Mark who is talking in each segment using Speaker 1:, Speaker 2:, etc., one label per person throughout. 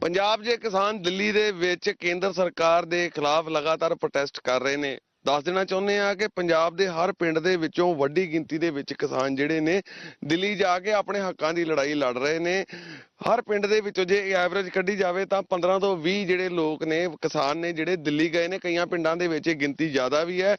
Speaker 1: ਪੰਜਾਬ ਦੇ ਕਿਸਾਨ ਦਿੱਲੀ ਦੇ ਵਿੱਚ ਕੇਂਦਰ ਸਰਕਾਰ ਦੇ ਖਿਲਾਫ ਲਗਾਤਾਰ ਪ੍ਰੋਟੈਸਟ ਕਰ ਰਹੇ ਨੇ। ਦੱਸ ਦੇਣਾ ਚਾਹੁੰਦੇ ਆ ਕਿ ਪੰਜਾਬ ਦੇ ਹਰ ਪਿੰਡ ਦੇ ਵਿੱਚੋਂ ਵੱਡੀ ਗਿਣਤੀ ਦੇ ਵਿੱਚ ਕਿਸਾਨ ਜਿਹੜੇ ਨੇ ਦਿੱਲੀ ਜਾ ਕੇ ਆਪਣੇ ਹੱਕਾਂ ਦੀ ਲੜਾਈ ਲੜ ਰਹੇ ਨੇ। ਹਰ ਪਿੰਡ ਦੇ ਵਿੱਚੋਂ ਜੇ ਐਵਰੇਜ ਕੱਢੀ ਜਾਵੇ ਤਾਂ 15 ਤੋਂ 20 ਜਿਹੜੇ ਲੋਕ ਨੇ, ਕਿਸਾਨ ਨੇ ਜਿਹੜੇ ਦਿੱਲੀ ਗਏ ਨੇ, ਕਈਆਂ ਪਿੰਡਾਂ ਦੇ ਵਿੱਚ ਇਹ ਗਿਣਤੀ ਜ਼ਿਆਦਾ ਵੀ ਹੈ।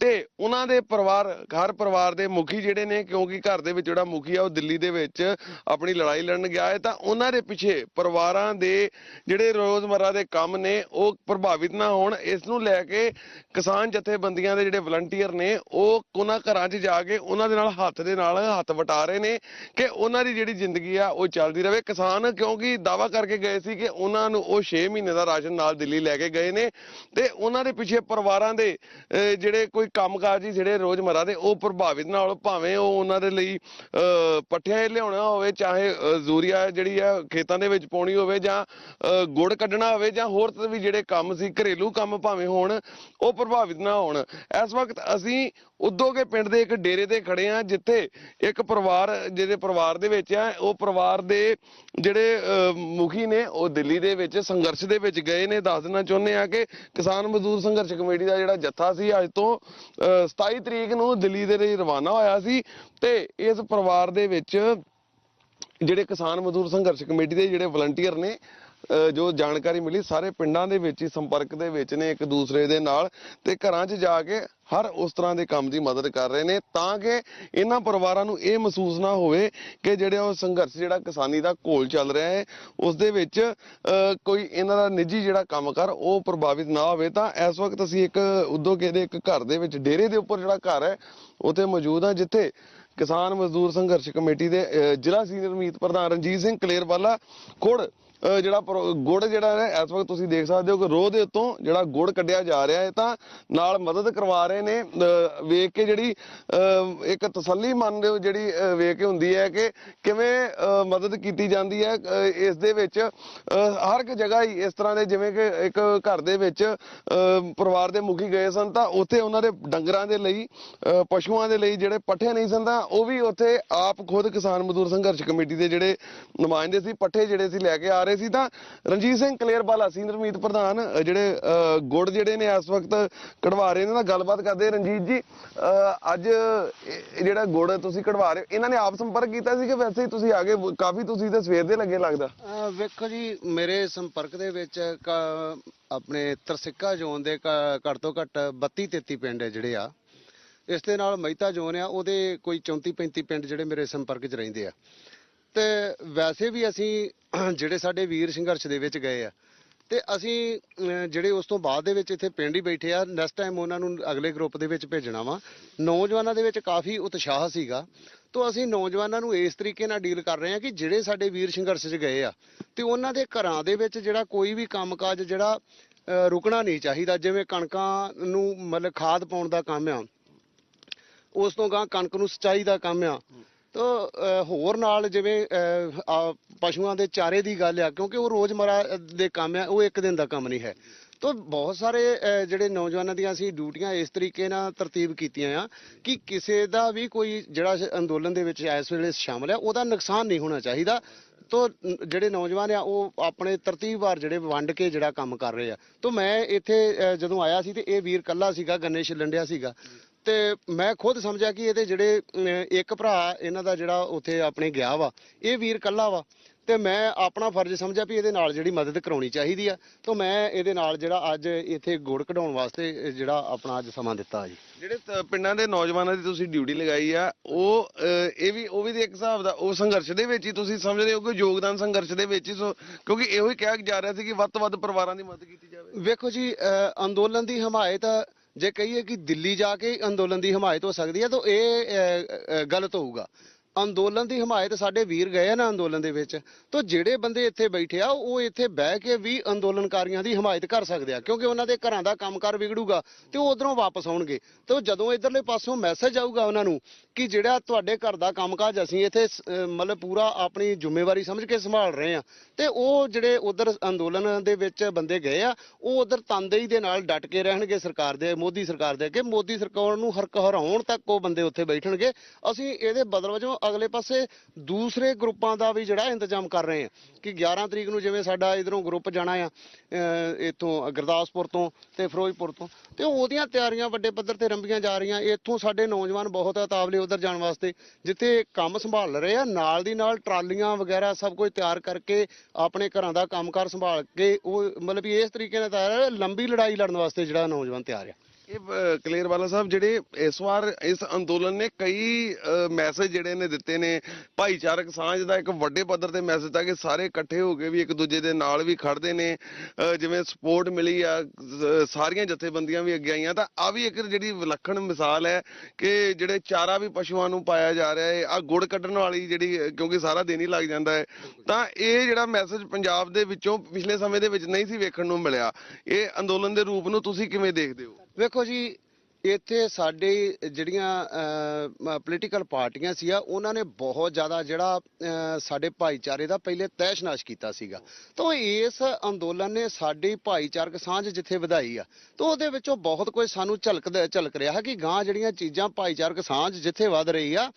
Speaker 1: ਤੇ ਉਹਨਾਂ ਦੇ ਪਰਿਵਾਰ, ਹਰ ਪਰਿਵਾਰ ਦੇ ਮੁਖੀ ਜਿਹੜੇ ਨੇ, ਕਿਉਂਕਿ ਘਰ ਦੇ ਵਿੱਚ ਜਿਹੜਾ ਮੁਖੀ ਆ, ਉਹ ਦਿੱਲੀ ਦੇ ਵਿੱਚ ਆਪਣੀ ਲੜਾਈ ਲੜਨ ਗਿਆ ਹੈ, ਤਾਂ ਉਹਨਾਂ ਦੇ ਪਿੱਛੇ ਪਰਿਵਾਰਾਂ ਦੇ ਜਿਹੜੇ ਰੋਜ਼ਮਰਾ ਦੇ ਕੰਮ ਨੇ, ਉਹ ਪ੍ਰਭਾਵਿਤ ਨਾ ਹੋਣ। ਇਸ ਨੂੰ ਲੈ ਕੇ ਕਿਸਾਨ ਜਥੇਬੰਦੀਆਂ ਦੇ ਜਿਹੜੇ ਵਲੰਟੀਅਰ ਨੇ, ਉਹ ਉਹਨਾਂ ਘਰਾਂ 'ਚ ਜਾ ਕੇ ਉਹਨਾਂ ਦੇ ਨਾਲ ਹੱਥ ਦੇ ਨਾਲ ਹੱਥ ਵਟਾ ਰਹੇ ਨੇ ਕਿ ਉਹਨਾਂ ਦੀ ਜਿਹੜੀ ਜ਼ਿੰਦਗੀ ਆ, ਉਹ ਚੱਲਦੀ ਰਹੇ। ਕਿਸਾਨ ਕਿਉਂਕਿ ਦਾਵਾ ਕਰਕੇ ਗਏ ਸੀ ਕਿ ਉਹਨਾਂ ਨੂੰ ਉਹ 6 ਮਹੀਨੇ ਦਾ ਰਾਸ਼ਨ ਨਾਲ ਦਿੱਲੀ ਲੈ ਕੇ ਗਏ ਨੇ ਤੇ ਉਹਨਾਂ ਦੇ ਪਿੱਛੇ ਪਰਿਵਾਰਾਂ ਦੇ ਜਿਹੜੇ ਕੋਈ ਕੰਮਕਾਜ ਹੀ ਜਿਹੜੇ ਰੋਜ਼ਮਰਰਾ ਦੇ ਉਹ ਪ੍ਰਭਾਵਿਤ ਨਾ ਹੋ ਭਾਵੇਂ ਉਹ ਉਹਨਾਂ ਦੇ ਲਈ ਅਹ, ਪੱਠਿਆਂ ਲਿਆਉਣਾ ਹੋਵੇ ਚਾਹੇ ਅਹ, ਯੂਰੀਆ ਜਿਹੜੀ ਆ ਖੇਤਾਂ ਦੇ ਵਿੱਚ ਪਾਉਣੀ ਹੋਵੇ ਜਾਂ ਗੁੜ ਕੱਢਣਾ ਹੋਵੇ ਜਾਂ ਹੋਰ ਵੀ ਜਿਹੜੇ ਕੰਮ ਸੀ ਘਰੇਲੂ ਕੰਮ ਭਾਵੇਂ ਹੋਣ ਉਹ ਪ੍ਰਭਾਵਿਤ ਨਾ ਹੋਣ। ਇਸ ਵਕਤ ਅਸੀਂ ਉਦੋਗੇ ਪਿੰਡ ਦੇ ਇੱਕ ਡੇਰੇ ਤੇ ਖੜੇ ਆ ਜਿੱਥੇ ਇੱਕ ਪਰਿਵਾਰ ਜਿਹਦੇ ਪਰਿਵਾਰ ਦੇ ਵਿੱਚ ਆ ਉਹ ਪਰਿਵਾਰ ਦੇ ਜਿਹੜੇ ਅਹ, ਮੁਖੀ ਨੇ ਉਹ ਦਿੱਲੀ ਦੇ ਵਿੱਚ ਸੰਘਰਸ਼ ਦੇ ਵਿੱਚ ਗਏ ਨੇ। ਦੱਸ ਦੇਣਾ ਚਾਹੁੰਦੇ ਆ ਕਿ ਕਿਸਾਨ ਮਜ਼ਦੂਰ ਸੰਘਰਸ਼ ਕਮੇਟੀ ਦਾ ਜਿਹੜਾ ਜੱਥਾ ਸੀ ਅੱਜ ਤੋਂ ਅਹ, 27 ਤਰੀਕ ਨੂੰ ਦਿੱਲੀ ਦੇ ਲਈ ਰਵਾਨਾ ਹੋਇਆ ਸੀ ਤੇ ਇਸ ਪਰਿਵਾਰ ਦੇ ਵਿੱਚ ਜਿਹੜੇ ਕਿਸਾਨ ਮਜ਼ਦੂਰ ਸੰਘਰਸ਼ ਕਮੇਟੀ ਦੇ ਜਿਹੜੇ ਵਲੰਟੀਅਰ ਨੇ ਜੋ ਜਾਣਕਾਰੀ ਮਿਲੀ ਸਾਰੇ ਪਿੰਡਾਂ ਦੇ ਵਿੱਚ ਹੀ ਸੰਪਰਕ ਦੇ ਵਿੱਚ ਨੇ ਇੱਕ ਦੂਸਰੇ ਦੇ ਨਾਲ ਤੇ ਘਰਾਂ 'ਚ ਜਾ ਕੇ ਹਰ ਉਸ ਤਰ੍ਹਾਂ ਦੇ ਕੰਮ ਦੀ ਮਦਦ ਕਰ ਰਹੇ ਨੇ ਤਾਂ ਕਿ ਇਹਨਾਂ ਪਰਿਵਾਰਾਂ ਨੂੰ ਇਹ ਮਹਿਸੂਸ ਨਾ ਹੋਵੇ ਕਿ ਜਿਹੜੇ ਉਹ ਸੰਘਰਸ਼, ਜਿਹੜਾ ਕਿਸਾਨੀ ਦਾ ਘੋਲ ਚੱਲ ਰਿਹਾ ਹੈ, ਉਸ ਦੇ ਵਿੱਚ ਕੋਈ ਇਹਨਾਂ ਦਾ ਨਿੱਜੀ ਜਿਹੜਾ ਕੰਮ ਕਰ ਉਹ ਪ੍ਰਭਾਵਿਤ ਨਾ ਹੋਵੇ ਤਾਂ ਇਸ ਵਕਤ ਅਸੀਂ ਇੱਕ ਉਦੋਗੇ ਦੇ ਇੱਕ ਘਰ ਦੇ ਵਿੱਚ ਡੇਰੇ ਦੇ ਉੱਪਰ ਜਿਹੜਾ ਘਰ ਹੈ, ਉੱਥੇ ਮੌਜੂਦ ਹਾਂ ਜਿੱਥੇ ਕਿਸਾਨ ਮਜ਼ਦੂਰ ਸੰਘਰਸ਼ ਕਮੇਟੀ ਦੇ ਜ਼ਿਲ੍ਹਾ ਸੀਨੀਅਰ ਮੀਤ ਪ੍ਰਧਾਨ ਰਣਜੀਤ ਸਿੰਘ ਕਲੇਰਵਾਲਾ ਖੁੜ ਜਿਹੜਾ ਪਰ- ਗੁੜ ਜਿਹੜਾ ਹੈ, ਇਸ ਵਕਤ ਤੁਸੀਂ ਦੇਖ ਸਕਦੇ ਹੋ ਕਿ ਰੋਹ ਦੇ ਉੱਤੋਂ ਜਿਹੜਾ ਗੁੜ ਕੱਢਿਆ ਜਾ ਰਿਹਾ ਹੈ, ਤਾਂ ਨਾਲ ਮਦਦ ਕਰਵਾ ਰਹੇ ਨੇ ਵੇਖ ਕੇ ਜਿਹੜੀ ਇੱਕ ਤਸੱਲੀ ਮੰਨਦੇ ਹੋ ਜਿਹੜੀ ਵੇਖ ਕੇ ਹੁੰਦੀ ਹੈ ਕਿ ਕਿਵੇਂ ਮਦਦ ਕੀਤੀ ਜਾਂਦੀ ਹੈ ਇਸ ਦੇ ਵਿੱਚ ਹਰ ਇੱਕ ਜਗ੍ਹਾ ਹੀ ਇਸ ਤਰ੍ਹਾਂ ਦੇ ਜਿਵੇਂ ਕਿ ਇੱਕ ਘਰ ਦੇ ਵਿੱਚ ਪਰਿਵਾਰ ਦੇ ਮੁਖੀ ਗਏ ਸਨ, ਤਾਂ ਉੱਥੇ ਉਹਨਾਂ ਦੇ ਡੰਗਰਾਂ ਦੇ ਲਈ ਪਸ਼ੂਆਂ ਦੇ ਲਈ ਜਿਹੜੇ ਪੱਠੇ ਨਹੀਂ ਸਨ, ਤਾਂ ਉਹ ਵੀ ਉੱਥੇ ਆਪ ਖੁਦ ਕਿਸਾਨ ਮਜ਼ਦੂਰ ਸੰਘਰਸ਼ ਕਮੇਟੀ ਦੇ ਜਿਹੜੇ ਨੁਮਾਇੰਦੇ ਸੀ, ਪੱਠੇ ਜਿਹੜੇ ਸੀ ਲੈ ਕੇ ਆ ਰਹੇ ਸੀ ਤਾਂ ਰਣਜੀਤ ਸਿੰਘ ਕਲੇਰਵਾਲਾ ਸੀਨੀਅਰ ਮੀਤ ਪ੍ਰਧਾਨ ਜਿਹੜੇ ਗੁੜ ਜਿਹੜੇ ਨੇ ਇਸ ਵਕਤ ਕਢਵਾ ਰਹੇ ਨੇ ਨਾ ਗੱਲਬਾਤ ਕਰਦੇ ਰਣਜੀਤ ਜੀ ਅੱਜ ਜਿਹੜਾ ਗੁੜ ਤੁਸੀਂ ਕਢਵਾ ਰਹੇ ਇਹਨਾਂ ਨੇ ਆਪ ਸੰਪਰਕ ਕੀਤਾ ਸੀ ਕਿ ਵੈਸੇ ਹੀ ਤੁਸੀਂ ਆਗੇ ਕਾਫੀ ਤੁਸੀਂ ਤਾਂ ਸਵੇਰ ਦੇ ਲੱਗੇ ਲੱਗਦਾ?
Speaker 2: ਵੇਖੋ ਜੀ, ਮੇਰੇ ਸੰਪਰਕ ਦੇ ਵਿੱਚ ਆਪਣੇ ਤਰਸਿੱਕਾ ਜ਼ੋਨ ਦੇ ਘੱਟ ਤੋਂ ਘੱਟ 32 33 ਪਿੰਡ ਜਿਹੜੇ ਆ। ਇਸ ਦੇ ਨਾਲ ਮਹਿਤਾ ਜ਼ੋਨ ਆ, ਉਹਦੇ ਕੋਈ 34 35 ਪਿੰਡ ਜਿਹੜੇ ਮੇਰੇ ਸੰਪਰਕ 'ਚ ਰਹਿੰਦੇ ਆ। ਤੇ ਵੈਸੇ ਵੀ ਅਸੀਂ ਜਿਹੜੇ ਸਾਡੇ ਵੀਰ ਸੰਘਰਸ਼ ਦੇ ਵਿੱਚ ਗਏ ਆ, ਤੇ ਅਸੀਂ ਜਿਹੜੇ ਉਸ ਤੋਂ ਬਾਅਦ ਦੇ ਵਿੱਚ ਇੱਥੇ ਪਿੰਡ ਹੀ ਬੈਠੇ ਆ ਨੈਕਸਟ ਟਾਈਮ ਉਹਨਾਂ ਨੂੰ ਅਗਲੇ ਗਰੁੱਪ ਦੇ ਵਿੱਚ ਭੇਜਣਾ ਵਾ। ਨੌਜਵਾਨਾਂ ਦੇ ਵਿੱਚ ਕਾਫੀ ਉਤਸ਼ਾਹ ਸੀਗਾ। ਤੋਂ ਅਸੀਂ ਨੌਜਵਾਨਾਂ ਨੂੰ ਇਸ ਤਰੀਕੇ ਨਾਲ ਡੀਲ ਕਰ ਰਹੇ ਹਾਂ ਕਿ ਜਿਹੜੇ ਸਾਡੇ ਵੀਰ ਸੰਘਰਸ਼ 'ਚ ਗਏ ਆ, ਤੇ ਉਹਨਾਂ ਦੇ ਘਰਾਂ ਦੇ ਵਿੱਚ ਜਿਹੜਾ ਕੋਈ ਵੀ ਕੰਮਕਾਜ ਜਿਹੜਾ ਰੁਕਣਾ ਨਹੀਂ ਚਾਹੀਦਾ, ਜਿਵੇਂ ਕਣਕਾਂ ਨੂੰ ਮਤਲਬ ਖਾਦ ਪਾਉਣ ਦਾ ਕੰਮ ਆ, ਉਸ ਤੋਂ ਗਾਂ ਕਣਕ ਨੂੰ ਸਿੰਚਾਈ ਦਾ ਕੰਮ ਆ ਤੋ ਹੋਰ ਨਾਲ ਜਿਵੇਂ ਪਸ਼ੂਆਂ ਦੇ ਚਾਰੇ ਦੀ ਗੱਲ ਆ, ਕਿਉਂਕਿ ਉਹ ਰੋਜ਼ਮਰਾ ਦੇ ਕੰਮ ਆ, ਉਹ ਇੱਕ ਦਿਨ ਦਾ ਕੰਮ ਨਹੀਂ ਹੈ। ਤੋ ਬਹੁਤ ਸਾਰੇ ਜਿਹੜੇ ਨੌਜਵਾਨਾਂ ਦੀਆਂ ਅਸੀਂ ਡਿਊਟੀਆਂ ਇਸ ਤਰੀਕੇ ਨਾਲ ਤਰਤੀਬ ਕੀਤੀਆਂ ਆ ਕਿ ਕਿਸੇ ਦਾ ਵੀ ਕੋਈ ਜਿਹੜਾ ਅੰਦੋਲਨ ਦੇ ਵਿੱਚ ਇਸ ਵੇਲੇ ਸ਼ਾਮਲ ਆ, ਉਹਦਾ ਨੁਕਸਾਨ ਨਹੀਂ ਹੋਣਾ ਚਾਹੀਦਾ। ਤੋ ਜਿਹੜੇ ਨੌਜਵਾਨ ਆ, ਉਹ ਆਪਣੇ ਤਰਤੀਬਵਾਰ ਜਿਹੜੇ ਵੰਡ ਕੇ ਜਿਹੜਾ ਕੰਮ ਕਰ ਰਹੇ ਆ। ਤੋ ਮੈਂ ਇੱਥੇ ਜਦੋਂ ਆਇਆ ਸੀ ਤੇ ਇਹ ਵੀਰ ਕੱਲਾ ਸੀਗਾ ਗੰਨੇ ਛਿੱਲਣ ਡਿਆ ਸੀਗਾ। ਤੇ ਮੈਂ ਖੁਦ ਸਮਝਿਆ ਕਿ ਇਹਦੇ ਜਿਹੜੇ ਇੱਕ ਭਰਾ ਇਹਨਾਂ ਦਾ ਜਿਹੜਾ ਉੱਥੇ ਆਪਣੇ ਗਿਆ ਵਾ ਇਹ ਵੀਰ ਕੱਲਾ ਵਾ। ਤੇ ਮੈਂ ਆਪਣਾ ਫਰਜ਼ ਸਮਝਿਆ ਵੀ ਇਹਦੇ ਨਾਲ ਜਿਹੜੀ ਮਦਦ ਕਰਾਉਣੀ ਚਾਹੀਦੀ ਆ। ਤਾਂ ਮੈਂ ਇਹਦੇ ਨਾਲ ਜਿਹੜਾ ਅੱਜ ਇੱਥੇ ਗੁੜ ਕਢਾਉਣ ਵਾਸਤੇ ਜਿਹੜਾ ਆਪਣਾ ਅੱਜ ਸਮਾਂ ਦਿੱਤਾ ਜੀ।
Speaker 1: ਜਿਹੜੇ ਪਿੰਡਾਂ ਦੇ ਨੌਜਵਾਨਾਂ ਦੀ ਤੁਸੀਂ ਡਿਊਟੀ ਲਗਾਈ ਆ ਉਹ ਇਹ ਵੀ ਉਹ ਵੀ ਤੇ ਇੱਕ ਹਿਸਾਬ ਦਾ ਉਹ ਸੰਘਰਸ਼ ਦੇ ਵਿੱਚ ਹੀ ਤੁਸੀਂ ਸਮਝਦੇ ਹੋ ਕਿ ਯੋਗਦਾਨ ਸੰਘਰਸ਼ ਦੇ ਵਿੱਚ ਹੀ ਸੋ ਕਿਉਂਕਿ ਇਹੋ ਹੀ ਕਿਹਾ ਜਾ ਰਿਹਾ ਸੀ ਕਿ ਵੱਧ ਤੋਂ ਵੱਧ ਪਰਿਵਾਰਾਂ ਦੀ ਮਦਦ ਕੀਤੀ ਜਾਵੇ।
Speaker 2: ਵੇਖੋ ਜੀ ਅੰਦੋਲਨ ਦੀ ਹਮਾਇਤ ਜੇ ਕਹੀਏ ਕਿ ਦਿੱਲੀ ਜਾ ਕੇ ਅੰਦੋਲਨ ਦੀ ਹਮਾਇਤ ਹੋ ਸਕਦੀ ਹੈ, ਤਾਂ ਇਹ ਗਲਤ ਹੋਊਗਾ। ਅੰਦੋਲਨ ਦੀ ਹਮਾਇਤ ਸਾਡੇ ਵੀਰ ਗਏ ਆ ਨਾ ਅੰਦੋਲਨ ਦੇ ਵਿੱਚ, ਤਾਂ ਜਿਹੜੇ ਬੰਦੇ ਇੱਥੇ ਬੈਠੇ ਆ, ਉਹ ਇੱਥੇ ਬਹਿ ਕੇ ਵੀ ਅੰਦੋਲਨਕਾਰੀਆਂ ਦੀ ਹਮਾਇਤ ਕਰ ਸਕਦੇ ਆ, ਕਿਉਂਕਿ ਉਹਨਾਂ ਦੇ ਘਰਾਂ ਦਾ ਕੰਮਕਾਰ ਵਿਗੜੂਗਾ ਤੇ ਉਹ ਉਧਰੋਂ ਵਾਪਸ ਆਉਣਗੇ। ਤੇ ਜਦੋਂ ਇਧਰਲੇ ਪਾਸੋਂ ਮੈਸੇਜ ਆਊਗਾ ਉਹਨਾਂ ਨੂੰ ਕਿ ਜਿਹੜਾ ਤੁਹਾਡੇ ਘਰ ਦਾ ਕੰਮਕਾਜ ਅਸੀਂ ਇੱਥੇ ਮਤਲਬ ਪੂਰਾ ਆਪਣੀ ਜ਼ਿੰਮੇਵਾਰੀ ਸਮਝ ਕੇ ਸੰਭਾਲ ਰਹੇ ਆ, ਤੇ ਉਹ ਜਿਹੜੇ ਉਧਰ ਅੰਦੋਲਨ ਦੇ ਵਿੱਚ ਬੰਦੇ ਗਏ ਆ, ਉਹ ਉਧਰ ਤਨਦੇਹੀ ਦੇ ਨਾਲ ਡਟ ਕੇ ਰਹਿਣਗੇ ਸਰਕਾਰ ਦੇ, ਮੋਦੀ ਸਰਕਾਰ ਦੇ ਅੱਗੇ। ਮੋਦੀ ਸਰਕਾਰ ਨੂੰ ਹਰਕ ਹਰਾਉਣ ਤੱਕ ਉਹ ਬੰਦੇ ਉੱਥੇ ਬੈਠਣਗੇ। ਅਸੀਂ ਇਹਦੇ ਬਦਲ ਵਜੋਂ ਅਗਲੇ ਪਾਸੇ ਦੂਸਰੇ ਗਰੁੱਪਾਂ ਦਾ ਵੀ ਜਿਹੜਾ ਇੰਤਜ਼ਾਮ ਕਰ ਰਹੇ ਆ ਕਿ 11 ਤਰੀਕ ਨੂੰ ਜਿਵੇਂ ਸਾਡਾ ਇਧਰੋਂ ਗਰੁੱਪ ਜਾਣਾ ਆ, ਅਹ, ਇੱਥੋਂ ਗੁਰਦਾਸਪੁਰ ਤੋਂ ਤੇ ਫਿਰੋਜ਼ਪੁਰ ਤੋਂ, ਤੇ ਉਹਦੀਆਂ ਤਿਆਰੀਆਂ ਵੱਡੇ ਪੱਧਰ ਤੇ ਰੰਭੀਆਂ ਜਾ ਰਹੀਆਂ। ਇੱਥੋਂ ਸਾਡੇ ਨੌਜਵਾਨ ਬਹੁਤ ਤਾਵਲੇ ਉਧਰ ਜਾਣ ਵਾਸਤੇ, ਜਿੱਥੇ ਕੰਮ ਸੰਭਾਲ ਰਹੇ ਆ, ਨਾਲ ਦੀ ਨਾਲ ਟਰਾਲੀਆਂ ਵਗੈਰਾ ਸਭ ਕੁਝ ਤਿਆਰ ਕਰਕੇ ਆਪਣੇ ਘਰਾਂ ਦਾ ਕੰਮਕਾਰ ਸੰਭਾਲ ਕੇ ਉਹ ਮਤਲਬ ਵੀ ਇਸ ਤਰੀਕੇ ਨਾਲ ਤਿਆਰ ਲੰਬੀ ਲੜਾਈ ਲੜਨ ਵਾਸਤੇ ਜਿਹੜਾ ਨੌਜਵਾਨ ਤਿਆਰ ਆ।
Speaker 1: ਇਹ ਅਹ, ਵਾਲਾ ਸਾਹਿਬ ਜਿਹੜੇ ਇਸ ਵਾਰ ਇਸ ਅੰਦੋਲਨ ਨੇ ਕਈ ਮੈਸੇਜ ਜਿਹੜੇ ਨੇ ਦਿੱਤੇ ਨੇ ਭਾਈਚਾਰਕ ਸਾਂਝ ਦਾ ਇੱਕ ਵੱਡੇ ਪੱਧਰ ਤੇ ਮੈਸੇਜ ਤਾਂ ਕਿ ਸਾਰੇ ਇਕੱਠੇ ਹੋ ਕੇ ਵੀ ਇੱਕ ਦੂਜੇ ਦੇ ਨਾਲ ਵੀ ਖੜਦੇ ਨੇ ਜਿਵੇਂ ਸਪੋਰਟ ਮਿਲੀ ਆ ਸਾਰੀਆਂ ਜਥੇਬੰਦੀਆਂ ਵੀ ਅੱਗੇ ਆਈਆਂ ਤਾਂ ਆ ਵੀ ਇੱਕ ਜਿਹੜੀ ਵਿਲੱਖਣ ਮਿਸਾਲ ਹੈ ਕਿ ਜਿਹੜੇ ਚਾਰਾ ਵੀ ਪਸ਼ੂਆਂ ਨੂੰ ਪਾਇਆ ਜਾ ਰਿਹਾ ਹੈ ਆ ਗੁੜ ਕੱਢਣ ਵਾਲੀ ਜਿਹੜੀ ਕਿਉਂਕਿ ਸਾਰਾ ਦਿਨ ਹੀ ਲੱਗ ਜਾਂਦਾ ਹੈ ਤਾਂ ਇਹ ਜਿਹੜਾ ਮੈਸੇਜ ਪੰਜਾਬ ਦੇ ਵਿੱਚੋਂ ਪਿਛਲੇ ਸਮੇਂ ਦੇ ਵਿੱਚ ਨਹੀਂ ਸੀ ਵੇਖਣ ਨੂੰ ਮਿਲਿਆ ਇਹ ਅੰਦੋਲਨ ਦੇ ਰੂਪ ਨੂੰ ਤੁਸੀਂ ਕਿਵੇਂ ਦੇਖਦੇ ਹੋ?
Speaker 2: ਵੇਖੋ ਜੀ, ਇੱਥੇ ਸਾਡੇ ਜਿਹੜੀਆਂ ਪੋਲੀਟੀਕਲ ਪਾਰਟੀਆਂ ਸੀ ਆ ਉਹਨਾਂ ਨੇ ਬਹੁਤ ਜ਼ਿਆਦਾ ਜਿਹੜਾ ਸਾਡੇ ਭਾਈਚਾਰੇ ਦਾ ਪਹਿਲੇ ਤੈਸ਼ਨਾਸ਼ ਕੀਤਾ ਸੀਗਾ। ਤਾਂ ਇਸ ਅੰਦੋਲਨ ਨੇ ਸਾਡੀ ਭਾਈਚਾਰਕ ਸਾਂਝ ਜਿੱਥੇ ਵਧਾਈ ਆ, ਤਾਂ ਉਹਦੇ ਵਿੱਚੋਂ ਬਹੁਤ ਕੁਝ ਸਾਨੂੰ ਝਲਕਦਾ, ਝਲਕ ਰਿਹਾ ਹੈ ਕਿ ਗਾਂ ਜਿਹੜੀਆਂ ਚੀਜ਼ਾਂ ਭਾਈਚਾਰਕ ਸਾਂਝ ਜਿੱਥੇ ਵਧ ਰਹੀ ਆ